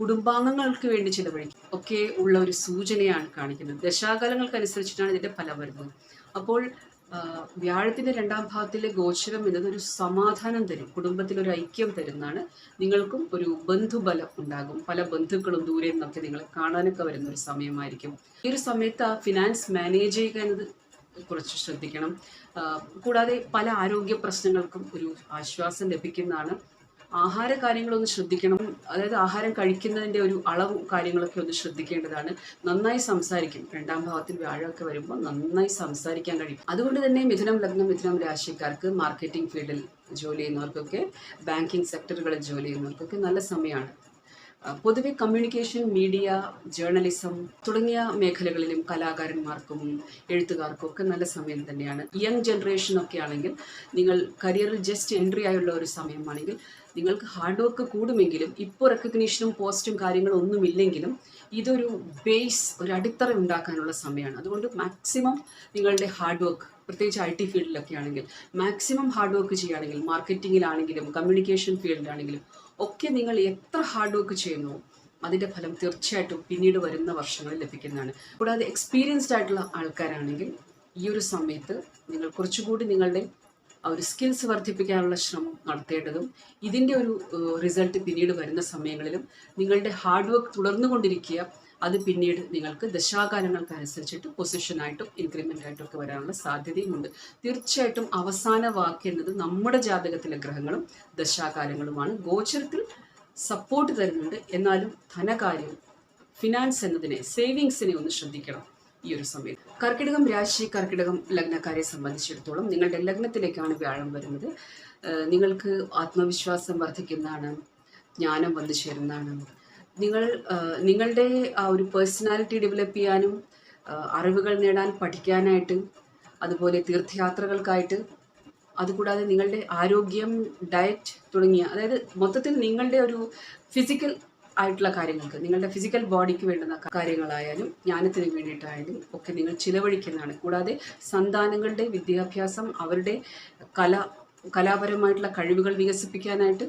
A: കുടുംബാംഗങ്ങൾക്ക് വേണ്ടി ചിലവഴിക്കും. ഒക്കെ ഉള്ള ഒരു സൂചനയാണ് കാണിക്കുന്നത്. ദശാകാലങ്ങൾക്കനുസരിച്ചിട്ടാണ് ഇതിന്റെ ഫലം വരുന്നത്. അപ്പോൾ വ്യാഴത്തിന്റെ രണ്ടാം ഭാഗത്തിലെ ഗോചരം എന്നത് ഒരു സമാധാനം തരും. കുടുംബത്തിൽ ഒരു ഐക്യം തരുന്നതാണ്. നിങ്ങൾക്കും ഒരു ബന്ധുബലം ഉണ്ടാകും. പല ബന്ധുക്കളും ദൂരെ നിന്നൊക്കെ നിങ്ങളെ കാണാനൊക്കെ വരുന്ന ഒരു സമയമായിരിക്കും. ഈ ഒരു സമയത്ത് ആ ഫിനാൻസ് മാനേജ് ചെയ്യുക എന്നത് കുറച്ച് ശ്രദ്ധിക്കണം. കൂടാതെ പല ആരോഗ്യ പ്രശ്നങ്ങൾക്കും ഒരു ആശ്വാസം ലഭിക്കുന്നതാണ്. ആഹാര കാര്യങ്ങളൊന്ന് ശ്രദ്ധിക്കണം. അതായത് ആഹാരം കഴിക്കുന്നതിന്റെ ഒരു അളവ് കാര്യങ്ങളൊക്കെ ഒന്ന് ശ്രദ്ധിക്കേണ്ടതാണ്. നന്നായി സംസാരിക്കും. രണ്ടാം ഭാവത്തിൽ വ്യാഴമൊക്കെ വരുമ്പോൾ നന്നായി സംസാരിക്കാൻ കഴിയും. അതുകൊണ്ട് തന്നെ മിഥുനം ലഗ്നം മിഥുനം രാശിക്കാർക്ക് മാർക്കറ്റിംഗ് ഫീൽഡിൽ ജോലി ചെയ്യുന്നവർക്കൊക്കെ ബാങ്കിങ് സെക്ടറുകളിൽ ജോലി ചെയ്യുന്നവർക്കൊക്കെ നല്ല സമയമാണ്. പൊതുവെ കമ്മ്യൂണിക്കേഷൻ മീഡിയ ജേർണലിസം തുടങ്ങിയ മേഖലകളിലും കലാകാരന്മാർക്കും എഴുത്തുകാർക്കും ഒക്കെ നല്ല സമയം തന്നെയാണ്. യങ് ജനറേഷനൊക്കെ ആണെങ്കിൽ നിങ്ങൾ കരിയറിൽ ജസ്റ്റ് എൻട്രി ആയുള്ള ഒരു സമയമാണെങ്കിൽ നിങ്ങൾക്ക് ഹാർഡ് വർക്ക് കൂടുമെങ്കിലും ഇപ്പോൾ റെക്കഗ്നീഷനും പോസ്റ്റും കാര്യങ്ങളും ഒന്നുമില്ലെങ്കിലും ഇതൊരു ബേസ് ഒരു അടിത്തറ ഉണ്ടാക്കാനുള്ള സമയമാണ്. അതുകൊണ്ട് മാക്സിമം നിങ്ങളുടെ ഹാർഡ് വർക്ക് പ്രത്യേകിച്ച് ഐ ടി ഫീൽഡിലൊക്കെ ആണെങ്കിൽ മാക്സിമം ഹാർഡ് വർക്ക് ചെയ്യുകയാണെങ്കിൽ മാർക്കറ്റിങ്ങിലാണെങ്കിലും കമ്മ്യൂണിക്കേഷൻ ഫീൽഡിലാണെങ്കിലും ഒക്കെ നിങ്ങൾ എത്ര ഹാർഡ് വർക്ക് ചെയ്യുന്നു അതിന്റെ ഫലം തീർച്ചയായിട്ടും പിന്നീട് വരുന്ന വർഷങ്ങളിൽ ലഭിക്കുന്നതാണ്. കൂടാതെ എക്സ്പീരിയൻസ്ഡ് ആയിട്ടുള്ള ആൾക്കാരാണെങ്കിൽ ഈ ഒരു സമയത്ത് നിങ്ങൾ കുറച്ചുകൂടി നിങ്ങളുടെ ഒരു സ്കിൽസ് വർദ്ധിപ്പിക്കാനുള്ള ശ്രമം നടത്തേണ്ടതും ഇതിന്റെ ഒരു റിസൾട്ട് പിന്നീട് വരുന്ന സമയങ്ങളിലും നിങ്ങളുടെ ഹാർഡ് വർക്ക് തുടർന്നുകൊണ്ടിരിക്കുക അത് പിന്നീട് നിങ്ങൾക്ക് ദശാകാലങ്ങൾക്ക് അനുസരിച്ചിട്ട് പൊസിഷനായിട്ടും ഇൻക്രിമെന്റ് ആയിട്ടും ഒക്കെ വരാനുള്ള സാധ്യതയുമുണ്ട്. തീർച്ചയായിട്ടും അവസാന വാക്ക് എന്നത് നമ്മുടെ ജാതകത്തിലെ ഗ്രഹങ്ങളും ദശാകാലങ്ങളുമാണ്. ഗോചരത്തിൽ സപ്പോർട്ട് തരുന്നുണ്ട്. എന്നാലും ധനകാര്യം ഫിനാൻസ് എന്നതിനെ സേവിങ്സിനെ ഒന്ന് ശ്രദ്ധിക്കണം. ഈ ഒരു സമയത്ത് കർക്കിടകം രാശി കർക്കിടകം ലഗ്നക്കാരെ സംബന്ധിച്ചിടത്തോളം നിങ്ങളുടെ ലഗ്നത്തിലേക്കാണ് വ്യാഴം വരുന്നത്. നിങ്ങൾക്ക് ആത്മവിശ്വാസം വർദ്ധിക്കുന്നതാണ് ജ്ഞാനം വന്നു ചേരുന്നതാണ്. നിങ്ങൾ നിങ്ങളുടെ ആ ഒരു പേഴ്സണാലിറ്റി ഡെവലപ്പ് ചെയ്യാനും അറിവുകൾ നേടാൻ പഠിക്കാനായിട്ട് അതുപോലെ തീർത്ഥയാത്രകൾക്കായിട്ട് അതുകൂടാതെ നിങ്ങളുടെ ആരോഗ്യം ഡയറ്റ് തുടങ്ങിയ അതായത് മൊത്തത്തിൽ നിങ്ങളുടെ ഒരു ഫിസിക്കൽ ആയിട്ടുള്ള കാര്യങ്ങൾക്ക് നിങ്ങളുടെ ഫിസിക്കൽ ബോഡിക്ക് വേണ്ടുന്ന കാര്യങ്ങളായാലും ജ്ഞാനത്തിന് വേണ്ടിയിട്ടായാലും ഒക്കെ നിങ്ങൾ ചിലവഴിക്കുന്നതാണ്. കൂടാതെ സന്താനങ്ങളുടെ വിദ്യാഭ്യാസം അവരുടെ കല കലാപരമായിട്ടുള്ള കഴിവുകൾ വികസിപ്പിക്കാനായിട്ട്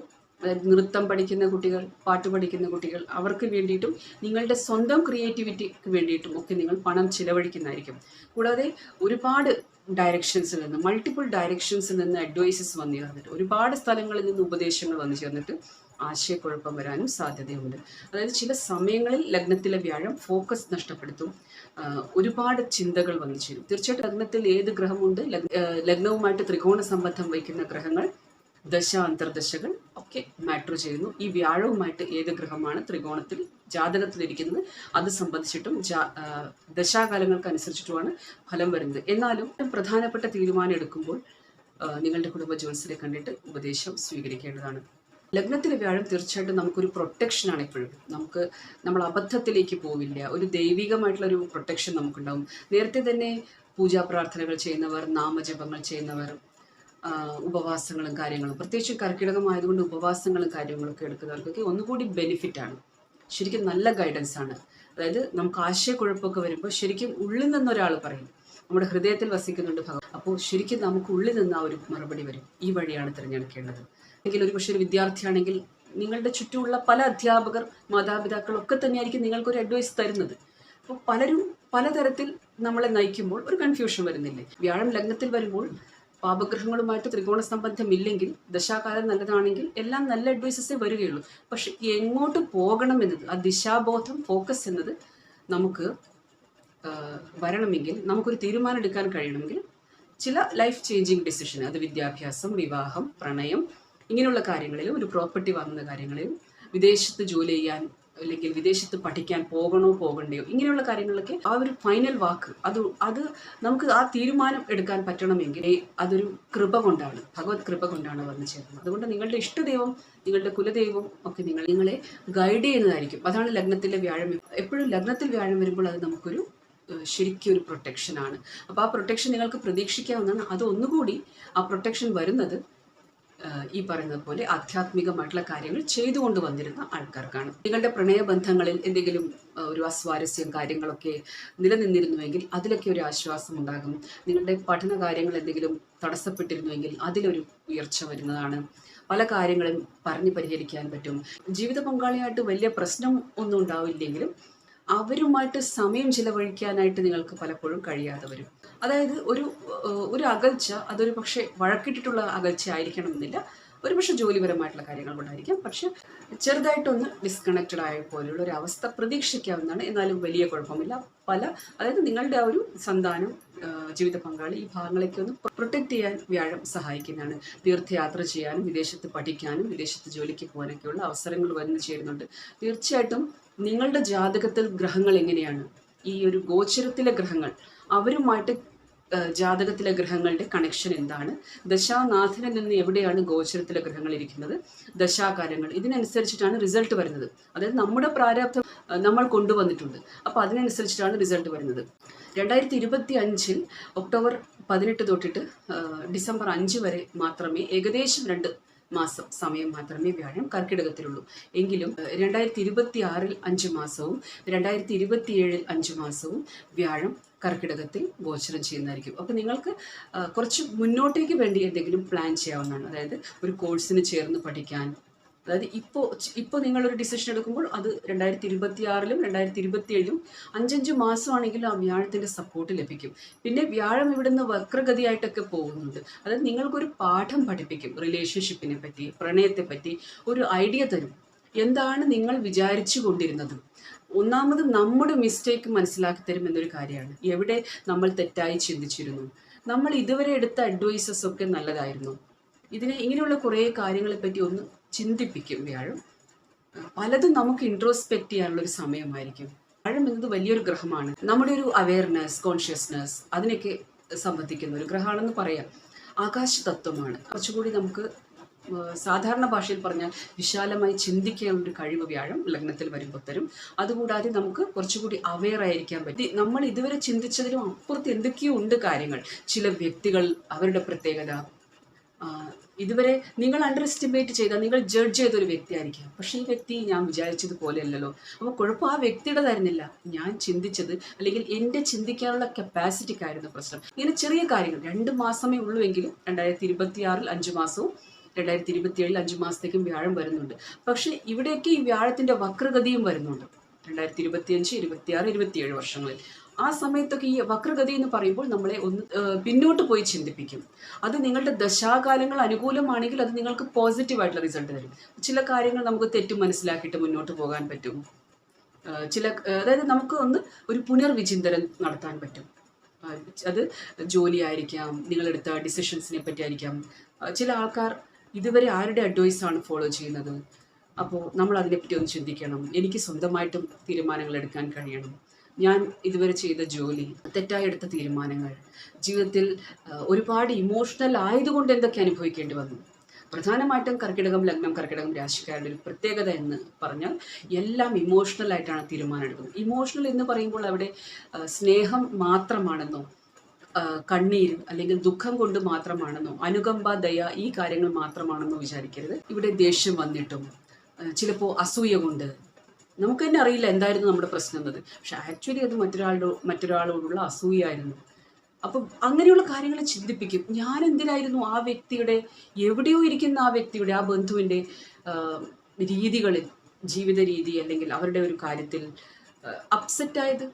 A: നൃത്തം പഠിക്കുന്ന കുട്ടികൾ പാട്ട് പഠിക്കുന്ന കുട്ടികൾ അവർക്ക് വേണ്ടിയിട്ടും നിങ്ങളുടെ സ്വന്തം ക്രിയേറ്റിവിറ്റിക്ക് വേണ്ടിയിട്ടും ഒക്കെ നിങ്ങൾ പണം ചിലവഴിക്കുന്നതായിരിക്കും. കൂടാതെ ഒരുപാട് ഡയറക്ഷൻസിൽ നിന്ന് മൾട്ടിപ്പിൾ ഡയറക്ഷൻസിൽ നിന്ന് അഡ്വൈസസ് വന്നു ചേർന്നിട്ട് ഒരുപാട് സ്ഥലങ്ങളിൽ നിന്ന് ഉപദേശങ്ങൾ വന്നു ചേർന്നിട്ട് ആശയക്കുഴപ്പം വരാനും സാധ്യതയുണ്ട്. അതായത് ചില സമയങ്ങളിൽ ലഗ്നത്തിലെ വ്യാഴം ഫോക്കസ് നഷ്ടപ്പെടുത്തും. ഒരുപാട് ചിന്തകൾ വന്നു ചേരും. തീർച്ചയായിട്ടും ലഗ്നത്തിൽ ഏത് ഗ്രഹമുണ്ട് ലഗ്- ലഗ്നവുമായിട്ട് ത്രികോണ സംബന്ധം വഹിക്കുന്ന ഗ്രഹങ്ങൾ ദശ അന്തർദശകൾ ഒക്കെ മാറ്റർ ചെയ്യുന്നു. ഈ വ്യാഴവുമായിട്ട് ഏത് ഗ്രഹമാണ് ത്രികോണത്തിൽ ജാതകത്തിലിരിക്കുന്നത് അത് സംബന്ധിച്ചിട്ടും ദശാകാലങ്ങൾക്ക് അനുസരിച്ചിട്ടുമാണ് ഫലം വരുന്നത്. എന്നാലും പ്രധാനപ്പെട്ട തീരുമാനം എടുക്കുമ്പോൾ നിങ്ങളുടെ കുടുംബ ജ്യോത്സ്യരെ കണ്ടിട്ട് ഉപദേശം സ്വീകരിക്കേണ്ടതാണ്. ലഗ്നത്തിലെ വ്യാഴം തീർച്ചയായിട്ടും നമുക്കൊരു പ്രൊട്ടക്ഷനാണ് എപ്പോഴും. നമുക്ക് നമ്മൾ അബദ്ധത്തിലേക്ക് പോവില്ല. ഒരു ദൈവികമായിട്ടുള്ള ഒരു പ്രൊട്ടക്ഷൻ നമുക്കുണ്ടാവും. നേരത്തെ തന്നെ പൂജാ പ്രാർത്ഥനകൾ ചെയ്യുന്നവർ നാമജപങ്ങൾ ചെയ്യുന്നവർ ഉപവാസങ്ങളും കാര്യങ്ങളും പ്രത്യേകിച്ച് കർക്കിടകമായതുകൊണ്ട് ഉപവാസങ്ങളും കാര്യങ്ങളൊക്കെ എടുക്കുന്നവർക്കൊക്കെ ഒന്നുകൂടി ബെനിഫിറ്റാണ് ശരിക്കും നല്ല ഗൈഡൻസ് ആണ്. അതായത് നമുക്ക് ആശയക്കുഴപ്പമൊക്കെ വരുമ്പോൾ ശരിക്കും ഉള്ളിൽ നിന്നൊരാൾ പറയും. നമ്മുടെ ഹൃദയത്തിൽ വസിക്കുന്നുണ്ട് ഭഗവാൻ. അപ്പോൾ ശരിക്കും നമുക്ക് ഉള്ളിൽ നിന്ന് ആ ഒരു മറുപടി വരും. ഈ വഴിയാണ് തിരഞ്ഞെടുക്കേണ്ടത്. എങ്കിൽ ഒരു പക്ഷേ ഒരു വിദ്യാർത്ഥിയാണെങ്കിൽ നിങ്ങളുടെ ചുറ്റുമുള്ള പല അധ്യാപകർ മാതാപിതാക്കൾ ഒക്കെ തന്നെയായിരിക്കും നിങ്ങൾക്കൊരു അഡ്വൈസ് തരുന്നത്. അപ്പോൾ പലരും പലതരത്തിൽ നമ്മളെ നയിക്കുമ്പോൾ ഒരു കൺഫ്യൂഷൻ വരുന്നില്ലേ? വ്യാഴം ലഗ്നത്തിൽ വരുമ്പോൾ പാപഗ്രഹങ്ങളുമായിട്ട് ത്രികോണ സംബന്ധമില്ലെങ്കിൽ ദശാകാലം നല്ലതാണെങ്കിൽ എല്ലാം നല്ല അഡ്വൈസസേ വരികയുള്ളൂ. പക്ഷെ എങ്ങോട്ട് പോകണം എന്നത് ആ ദിശാബോധം ഫോക്കസ് എന്നത് നമുക്ക് വരണമെങ്കിൽ നമുക്കൊരു തീരുമാനം എടുക്കാൻ കഴിയണമെങ്കിൽ ചില ലൈഫ് ചേഞ്ചിങ് ഡിസിഷൻ അത് വിദ്യാഭ്യാസം വിവാഹം പ്രണയം ഇങ്ങനെയുള്ള കാര്യങ്ങളിലും ഒരു പ്രോപ്പർട്ടി വാങ്ങുന്ന കാര്യങ്ങളിലും വിദേശത്ത് ജോലി ചെയ്യാൻ അല്ലെങ്കിൽ വിദേശത്ത് പഠിക്കാൻ പോകണോ പോകണ്ടയോ ഇങ്ങനെയുള്ള കാര്യങ്ങളൊക്കെ ആ ഒരു ഫൈനൽ വാക്ക് അത് അത് നമുക്ക് ആ തീരുമാനം എടുക്കാൻ പറ്റണമെങ്കിൽ അതൊരു കൃപ കൊണ്ടാണ് ഭഗവത് കൃപ കൊണ്ടാണ് വന്നു ചേർന്നത്. അതുകൊണ്ട് നിങ്ങളുടെ ഇഷ്ടദൈവം നിങ്ങളുടെ കുലദൈവം ഒക്കെ നിങ്ങൾ നിങ്ങളെ ഗൈഡ് ചെയ്യുന്നതായിരിക്കും. അതാണ് ലഗ്നത്തിലെ വ്യാഴം. എപ്പോഴും ലഗ്നത്തിൽ വ്യാഴം വരുമ്പോൾ അത് നമുക്കൊരു ശരിക്കും ഒരു പ്രൊട്ടക്ഷനാണ് അപ്പോൾ ആ പ്രൊട്ടക്ഷൻ നിങ്ങൾക്ക് പ്രതീക്ഷിക്കാവുന്നതാണ്. അത് ഒന്നുകൂടി ആ പ്രൊട്ടക്ഷൻ വരുന്നത് ഈ പറയുന്നത് പോലെ ആധ്യാത്മികമായിട്ടുള്ള കാര്യങ്ങൾ ചെയ്തുകൊണ്ട് വന്നിരുന്ന ആൾക്കാർക്കാണ്. നിങ്ങളുടെ പ്രണയബന്ധങ്ങളിൽ എന്തെങ്കിലും ഒരു അസ്വാരസ്യം കാര്യങ്ങളൊക്കെ നിലനിന്നിരുന്നുവെങ്കിൽ അതിലൊക്കെ ഒരു ആശ്വാസം ഉണ്ടാകും. നിങ്ങളുടെ പഠന കാര്യങ്ങൾ എന്തെങ്കിലും തടസ്സപ്പെട്ടിരുന്നുവെങ്കിൽ അതിലൊരു ഉയർച്ച വരുന്നതാണ്. പല കാര്യങ്ങളും പറഞ്ഞ് പരിഹരിക്കാൻ പറ്റും. ജീവിത പങ്കാളിയായിട്ട് വലിയ പ്രശ്നം ഒന്നും ഉണ്ടാവില്ലെങ്കിലും അവരുമായിട്ട് സമയം ചിലവഴിക്കാനായിട്ട് നിങ്ങൾക്ക് പലപ്പോഴും കഴിയാതെ വരും. അതായത് ഒരു ഒരു അകൽച്ച അതൊരു പക്ഷേ വഴക്കിട്ടിട്ടുള്ള അകൽച്ച ആയിരിക്കണമെന്നില്ല. ഒരു പക്ഷേ ജോലിപരമായിട്ടുള്ള കാര്യങ്ങൾ കൊണ്ടായിരിക്കാം. പക്ഷെ ചെറുതായിട്ടൊന്ന് ഡിസ്കണക്റ്റഡ് ആയ പോലെയുള്ള ഒരു അവസ്ഥ പ്രതീക്ഷിക്കാവുന്നതാണ്. എന്നാലും വലിയ കുഴപ്പമില്ല. പല അതായത് നിങ്ങളുടെ ആ ഒരു സന്താനം ജീവിത പങ്കാളി ഈ ഭാഗങ്ങളൊക്കെ ഒന്ന് പ്രൊട്ടക്റ്റ് ചെയ്യാൻ വ്യാഴം സഹായിക്കുന്നതാണ്. തീർത്ഥയാത്ര ചെയ്യാനും വിദേശത്ത് പഠിക്കാനും വിദേശത്ത് ജോലിക്ക് പോകാനൊക്കെയുള്ള അവസരങ്ങൾ വന്നു ചേരുന്നുണ്ട്. തീർച്ചയായിട്ടും നിങ്ങളുടെ ജാതകത്തിൽ ഗ്രഹങ്ങൾ എങ്ങനെയാണ്? ഈ ഒരു ഗോചരത്തിലെ ഗ്രഹങ്ങൾ അവരുമായിട്ട് ജാതകത്തിലെ ഗ്രഹങ്ങളുടെ കണക്ഷൻ എന്താണ്? ദശാനാഥനിൽ നിന്ന് എവിടെയാണ് ഗോചരത്തിലെ ഗ്രഹങ്ങൾ ഇരിക്കുന്നത്? ദശാകാരങ്ങൾ ഇതിനനുസരിച്ചിട്ടാണ് റിസൾട്ട് വരുന്നത്. അതായത് നമ്മുടെ പ്രാരാബ്ധം നമ്മൾ കൊണ്ടുവന്നിട്ടുണ്ട്. അപ്പോൾ അതിനനുസരിച്ചിട്ടാണ് റിസൾട്ട് വരുന്നത്. രണ്ടായിരത്തി ഇരുപത്തി അഞ്ചിൽ ഒക്ടോബർ പതിനെട്ട് തൊട്ടിട്ട് ഡിസംബർ അഞ്ച് വരെ മാത്രമേ ഏകദേശം രണ്ട് മാസം സമയം മാത്രമേ വ്യാഴം കർക്കിടകത്തിലുള്ളൂ. എങ്കിലും രണ്ടായിരത്തി ഇരുപത്തി ആറിൽ അഞ്ച് മാസവും രണ്ടായിരത്തി ഇരുപത്തി ഏഴിൽ അഞ്ച് മാസവും വ്യാഴം കർക്കിടകത്തിൽ ഗോചരം ചെയ്യുന്നതായിരിക്കും. അപ്പോൾ നിങ്ങൾക്ക് കുറച്ച് മുന്നോട്ടേക്ക് വേണ്ടി എന്തെങ്കിലും പ്ലാൻ ചെയ്യാവുന്നതാണ്. അതായത് ഒരു കോഴ്സിന് ചേർന്ന് പഠിക്കാൻ അതായത് ഇപ്പോൾ ഇപ്പോൾ നിങ്ങളൊരു ഡിസിഷൻ എടുക്കുമ്പോൾ അത് രണ്ടായിരത്തി ഇരുപത്തി ആറിലും രണ്ടായിരത്തി ഇരുപത്തി ഏഴിലും അഞ്ചഞ്ച് മാസമാണെങ്കിലും ആ വ്യാഴത്തിന്റെ സപ്പോർട്ട് ലഭിക്കും. പിന്നെ വ്യാഴം ഇവിടുന്ന് വക്രഗതിയായിട്ടൊക്കെ പോകുന്നുണ്ട്. അതായത് നിങ്ങൾക്കൊരു പാഠം പഠിപ്പിക്കും റിലേഷൻഷിപ്പിനെ പറ്റി പ്രണയത്തെ പറ്റി ഒരു ഐഡിയ തരും. എന്താണ് നിങ്ങൾ വിചാരിച്ചു കൊണ്ടിരുന്നത്? ഒന്നാമത് നമ്മുടെ മിസ്റ്റേക്ക് മനസ്സിലാക്കി തരും എന്നൊരു കാര്യമാണ്. എവിടെ നമ്മൾ തെറ്റായി ചിന്തിച്ചിരുന്നു? നമ്മൾ ഇതുവരെ എടുത്ത അഡ്വൈസസ് ഒക്കെ നല്ലതായിരുന്നു. ഇതിനെ ഇങ്ങനെയുള്ള കുറേ കാര്യങ്ങളെപ്പറ്റി ഒന്ന് ചിന്തിപ്പിക്കും വ്യാഴം പലതും നമുക്ക് ഇൻട്രോസ്പെക്ട് ചെയ്യാനുള്ള ഒരു സമയമായിരിക്കും. വ്യാഴം എന്നത് വലിയൊരു ഗ്രഹമാണ്. നമ്മുടെ ഒരു അവയർനെസ് കോൺഷ്യസ്നെസ് അതിനൊക്കെ സംബന്ധിക്കുന്ന ഒരു ഗ്രഹമാണെന്ന് പറയാം. ആകാശ തത്വമാണ് കുറച്ചുകൂടി നമുക്ക് സാധാരണ ഭാഷയിൽ പറഞ്ഞാൽ വിശാലമായി ചിന്തിക്കാനുള്ള ഒരു കഴിവ് വ്യാഴം ലഗ്നത്തിൽ വരുമ്പോൾ തരും. അതുകൂടാതെ നമുക്ക് കുറച്ചുകൂടി അവെയർ ആയിരിക്കാൻ പറ്റി. നമ്മൾ ഇതുവരെ ചിന്തിച്ചതിലും അപ്പുറത്ത് എന്തൊക്കെയോ ഉണ്ട് കാര്യങ്ങൾ. ചില വ്യക്തികൾ അവരുടെ പ്രത്യേകത ഇതുവരെ നിങ്ങൾ അണ്ടർ എസ്റ്റിമേറ്റ് ചെയ്ത നിങ്ങൾ ജഡ്ജ് ചെയ്ത ഒരു വ്യക്തിയായിരിക്കാം. പക്ഷേ ഈ വ്യക്തി ഞാൻ വിചാരിച്ചത് അല്ലല്ലോ അപ്പോൾ കുഴപ്പം ആ വ്യക്തിയുടേതായിരുന്നില്ല ഞാൻ ചിന്തിച്ചത് അല്ലെങ്കിൽ എന്റെ ചിന്തിക്കാനുള്ള കപ്പാസിറ്റിക്കായിരുന്നു പ്രശ്നം. ഇങ്ങനെ ചെറിയ കാര്യങ്ങൾ രണ്ട് മാസമേ ഉള്ളൂ എങ്കിലും രണ്ടായിരത്തി ഇരുപത്തിയാറിൽ അഞ്ച് മാസവും രണ്ടായിരത്തി ഇരുപത്തി ഏഴിൽ അഞ്ച് മാസത്തേക്കും വ്യാഴം വരുന്നുണ്ട്. പക്ഷേ ഇവിടെയൊക്കെ ഈ വ്യാഴത്തിന്റെ വക്രഗതിയും വരുന്നുണ്ട്. രണ്ടായിരത്തി ഇരുപത്തിയഞ്ച് ഇരുപത്തിയാറ് ഇരുപത്തിയേഴ് വർഷങ്ങളിൽ. ആ സമയത്തൊക്കെ ഈ വക്രഗതി എന്ന് പറയുമ്പോൾ നമ്മളെ ഒന്ന് പിന്നോട്ട് പോയി ചിന്തിപ്പിക്കും. അത് നിങ്ങളുടെ ദശാകാലങ്ങൾ അനുകൂലമാണെങ്കിൽ അത് നിങ്ങൾക്ക് പോസിറ്റീവായിട്ടുള്ള റിസൾട്ട് തരും. ചില കാര്യങ്ങൾ നമുക്ക് തെറ്റ് മനസ്സിലാക്കിയിട്ട് മുന്നോട്ട് പോകാൻ പറ്റും. ചില അതായത് നമുക്ക് ഒന്ന് ഒരു പുനർവിചിന്തനം നടത്താൻ പറ്റും. അത് ജോലി ആയിരിക്കാം നിങ്ങളെടുത്ത ഡിസിഷൻസിനെ പറ്റി ആയിരിക്കാം ചില ആൾക്കാർ ഇതുവരെ ആരുടെ അഡ്വൈസാണ് ഫോളോ ചെയ്യുന്നത്? അപ്പോൾ നമ്മൾ അതിനെപ്പറ്റി ഒന്ന് ചിന്തിക്കണം. എനിക്ക് സ്വന്തമായിട്ടും തീരുമാനങ്ങൾ എടുക്കാൻ കഴിയണം. ഞാൻ ഇതുവരെ ചെയ്ത ജോലി തെറ്റായി എടുത്ത തീരുമാനങ്ങൾ ജീവിതത്തിൽ ഒരുപാട് ഇമോഷണൽ ആയതുകൊണ്ട് എന്തൊക്കെ അനുഭവിക്കേണ്ടി വന്നു? പ്രധാനമായിട്ടും കർക്കിടകം ലഗ്നം കർക്കിടകം രാശിക്കാരുടെ ഒരു പ്രത്യേകത എന്ന് പറഞ്ഞാൽ എല്ലാം ഇമോഷണൽ ആയിട്ടാണ് തീരുമാനം എടുക്കുന്നത്. ഇമോഷണൽ എന്ന് പറയുമ്പോൾ അവിടെ സ്നേഹം മാത്രമാണെന്നോ കണ്ണീർ അല്ലെങ്കിൽ ദുഃഖം കൊണ്ട് മാത്രമാണെന്നോ അനുകമ്പ ദയ ഈ കാര്യങ്ങൾ മാത്രമാണെന്നോ വിചാരിക്കരുത്. ഇവിടെ ദേഷ്യം വന്നിട്ടും ചിലപ്പോൾ അസൂയ കൊണ്ട് നമുക്ക് തന്നെ അറിയില്ല എന്തായിരുന്നു നമ്മുടെ പ്രശ്നം എന്നത്. പക്ഷെ ആക്ച്വലി അത് മറ്റൊരാളുടെ മറ്റൊരാളോടുള്ള അസൂയായിരുന്നു. അപ്പം അങ്ങനെയുള്ള കാര്യങ്ങൾ ചിന്തിപ്പിക്കും. ഞാൻ എന്തിനായിരുന്നു ആ വ്യക്തിയുടെ എവിടെയോ ഇരിക്കുന്ന ആ വ്യക്തിയുടെ ആ ബന്ധുവിന്റെ രീതികളിൽ ജീവിത രീതി അല്ലെങ്കിൽ അവരുടെ ഒരു കാര്യത്തിൽ അപ്സെറ്റായത്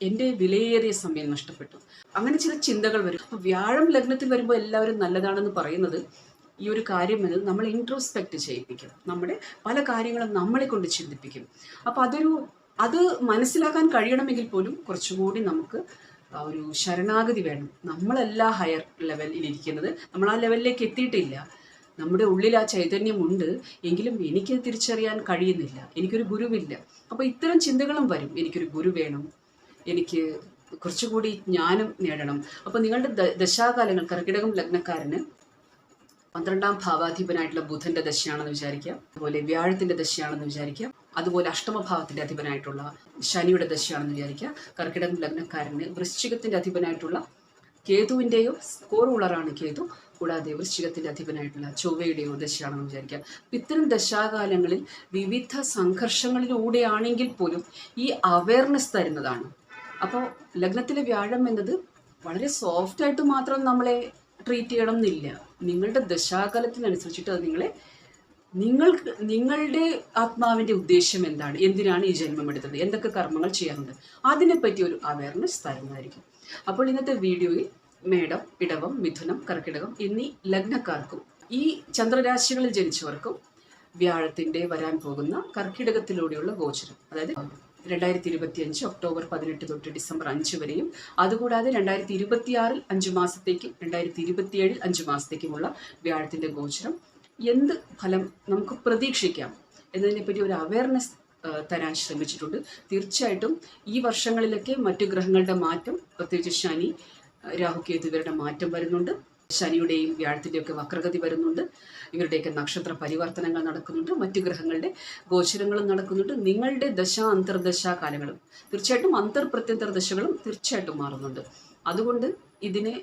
A: എന്റെ വിലയേറിയ സമയം നഷ്ടപ്പെട്ടു. അങ്ങനെ ചില ചിന്തകൾ വരും. വ്യാഴം ലഗ്നത്തിൽ വരുമ്പോൾ എല്ലാവരും നല്ലതാണെന്ന് പറയുന്നത് ഈ ഒരു കാര്യം എന്നത് നമ്മൾ ഇൻട്രോസ്പെക്റ്റ് ചെയ്യിപ്പിക്കും. നമ്മുടെ പല കാര്യങ്ങളും നമ്മളെ കൊണ്ട് ചിന്തിപ്പിക്കും. അപ്പോൾ അതൊരു അത് മനസ്സിലാക്കാൻ കഴിയണമെങ്കിൽ പോലും കുറച്ചുകൂടി നമുക്ക് ഒരു ശരണാഗതി വേണം. നമ്മളല്ല ഹയർ ലെവലിൽ ഇരിക്കുന്നത്. നമ്മൾ ആ ലെവലിലേക്ക് എത്തിയിട്ടില്ല. നമ്മുടെ ഉള്ളിൽ ആ ചൈതന്യമുണ്ട് എങ്കിലും എനിക്ക് തിരിച്ചറിയാൻ കഴിയുന്നില്ല. എനിക്കൊരു ഗുരുവില്ല. അപ്പോൾ ഇത്തരം ചിന്തകളും വരും. എനിക്കൊരു ഗുരു വേണം. എനിക്ക് കുറച്ചുകൂടി ജ്ഞാനം നേടണം. അപ്പോൾ നിങ്ങളുടെ ദശാകാലങ്ങൾ കർക്കിടകം ലഗ്നക്കാരന് പന്ത്രണ്ടാം ഭാവാധിപനായിട്ടുള്ള ബുധന്റെ ദശയാണെന്ന് വിചാരിക്കാം അതുപോലെ വ്യാഴത്തിന്റെ ദശയാണെന്ന് വിചാരിക്കാം അതുപോലെ അഷ്ടമഭാവത്തിന്റെ അധിപനായിട്ടുള്ള ശനിയുടെ ദശയാണെന്ന് വിചാരിക്കാം കർക്കിടകം ലഗ്നക്കാരന് വൃശ്ചികത്തിന്റെ അധിപനായിട്ടുള്ള കേതുവിന്റെയോ സ്കോർ ഉളറാണ് കേതു. കൂടാതെ വൃശ്ചികത്തിന്റെ അധിപനായിട്ടുള്ള ചൊവ്വയുടെയോ ദശയാണെന്ന് വിചാരിക്കാം ഇത്തരം ദശാകാലങ്ങളിൽ വിവിധ സംഘർഷങ്ങളിലൂടെയാണെങ്കിൽ പോലും ഈ അവയർനെസ് തരുന്നതാണ്. അപ്പോൾ ലഗ്നത്തിലെ വ്യാഴം എന്നത് വളരെ സോഫ്റ്റ് ആയിട്ട് മാത്രം നമ്മളെ ട്രീറ്റ് ചെയ്യണം എന്നില്ല. നിങ്ങളുടെ ദശാകാലത്തിനനുസരിച്ചിട്ട് അത് നിങ്ങളെ നിങ്ങൾക്ക് നിങ്ങളുടെ ആത്മാവിന്റെ ഉദ്ദേശം എന്താണ്? എന്തിനാണ് ഈ ജന്മം എടുത്തത്? എന്തൊക്കെ കർമ്മങ്ങൾ ചെയ്യാറുണ്ട്? അതിനെപ്പറ്റി ഒരു അവയർനെസ് തരുന്നതായിരിക്കും. അപ്പോൾ ഇന്നത്തെ വീഡിയോയിൽ മേടം ഇടവം മിഥുനം കർക്കിടകം എന്നീ ലഗ്നക്കാർക്കും ഈ ചന്ദ്രരാശികളിൽ ജനിച്ചവർക്കും വ്യാഴത്തിന്റെ വരാൻ പോകുന്ന കർക്കിടകത്തിലൂടെയുള്ള ഗോചരം. അതായത് രണ്ടായിരത്തി ഇരുപത്തി അഞ്ച് ഒക്ടോബർ പതിനെട്ട് തൊട്ട് ഡിസംബർ അഞ്ച് വരെയും. അതുകൂടാതെ രണ്ടായിരത്തി ഇരുപത്തിയാറിൽ അഞ്ച് മാസത്തേക്കും രണ്ടായിരത്തി ഇരുപത്തിയേഴിൽ അഞ്ച് മാസത്തേക്കുമുള്ള വ്യാഴത്തിന്റെ ഗോചരം. എന്ത് ഫലം നമുക്ക് പ്രതീക്ഷിക്കാം എന്നതിനെപ്പറ്റി ഒരു അവയർനെസ് തരാൻ ശ്രമിച്ചിട്ടുണ്ട്. തീർച്ചയായിട്ടും ഈ വർഷങ്ങളിലൊക്കെ മറ്റു ഗ്രഹങ്ങളുടെ മാറ്റം പ്രത്യേകിച്ച് ശനി രാഹുകേതു ഇവരുടെ മാറ്റം വരുന്നുണ്ട്. ശനിയുടെയും വ്യാഴത്തിന്റെയൊക്കെ വക്രഗതി വരുന്നുണ്ട്. ഇവരുടെയൊക്കെ നക്ഷത്ര പരിവർത്തനങ്ങൾ നടക്കുന്നുണ്ട് മറ്റു ഗ്രഹങ്ങളുടെ ഗോചരങ്ങളും നടക്കുന്നുണ്ട്. നിങ്ങളുടെ ദശ അന്തർദശ കാലങ്ങളും തീർച്ചയായിട്ടും അന്തർപ്രത്യന്തർ ദശകളും തീർച്ചയായിട്ടും മാറുന്നുണ്ട്. അതുകൊണ്ട് ഇതിനെ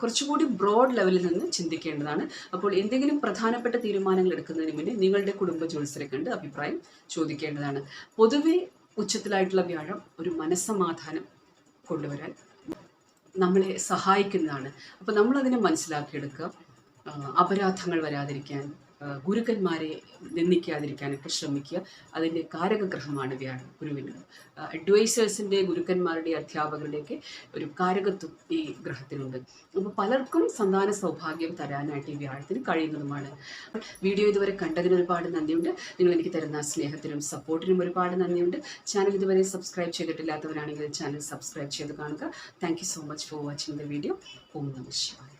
A: കുറച്ചുകൂടി ബ്രോഡ് ലെവലിൽ നിന്ന് ചിന്തിക്കേണ്ടതാണ്. അപ്പോൾ എന്തെങ്കിലും പ്രധാനപ്പെട്ട തീരുമാനങ്ങൾ എടുക്കുന്നതിന് മുന്നേ നിങ്ങളുടെ കുടുംബ ജോലിസരെ കണ്ട് അഭിപ്രായം ചോദിക്കേണ്ടതാണ്. പൊതുവെ ഉച്ചത്തിലായിട്ടുള്ള വ്യാഴം ഒരു മനസ്സമാധാനം കൊണ്ടുവരാൻ നമ്മളെ സഹായിക്കുന്നതാണ്. അപ്പോൾ നമ്മളതിനെ മനസ്സിലാക്കിയെടുക്കുക. അപരാധങ്ങൾ വരാതിരിക്കാൻ ഗുരുക്കന്മാരെ നിന്ദിക്കാതിരിക്കാനൊക്കെ ശ്രമിക്കുക. അതിന്റെ കാരകഗ്രഹമാണ് വ്യാഴം ഗുരുവിന് അഡ്വൈസേഴ്സിന്റെ ഗുരുക്കന്മാരുടെ അധ്യാപകരുടെയൊക്കെ ഒരു കാരകത്വം ഈ ഗ്രഹത്തിനുണ്ട് അപ്പോൾ പലർക്കും സന്താന സൗഭാഗ്യം തരാനായിട്ട് ഈ വ്യാഴത്തിന് കഴിയുന്നതുമാണ്. വീഡിയോ ഇതുവരെ കണ്ടതിന് ഒരുപാട് നന്ദിയുണ്ട്. നിങ്ങൾ എനിക്ക് തരുന്ന സ്നേഹത്തിനും സപ്പോർട്ടിനും ഒരുപാട് നന്ദിയുണ്ട്. ചാനൽ ഇതുവരെ സബ്സ്ക്രൈബ് ചെയ്തിട്ടില്ലാത്തവരാണെങ്കിൽ ചാനൽ സബ്സ്ക്രൈബ് ചെയ്ത് കാണുക. Thank so much for watching the video. ഓം നമ ശിവായ.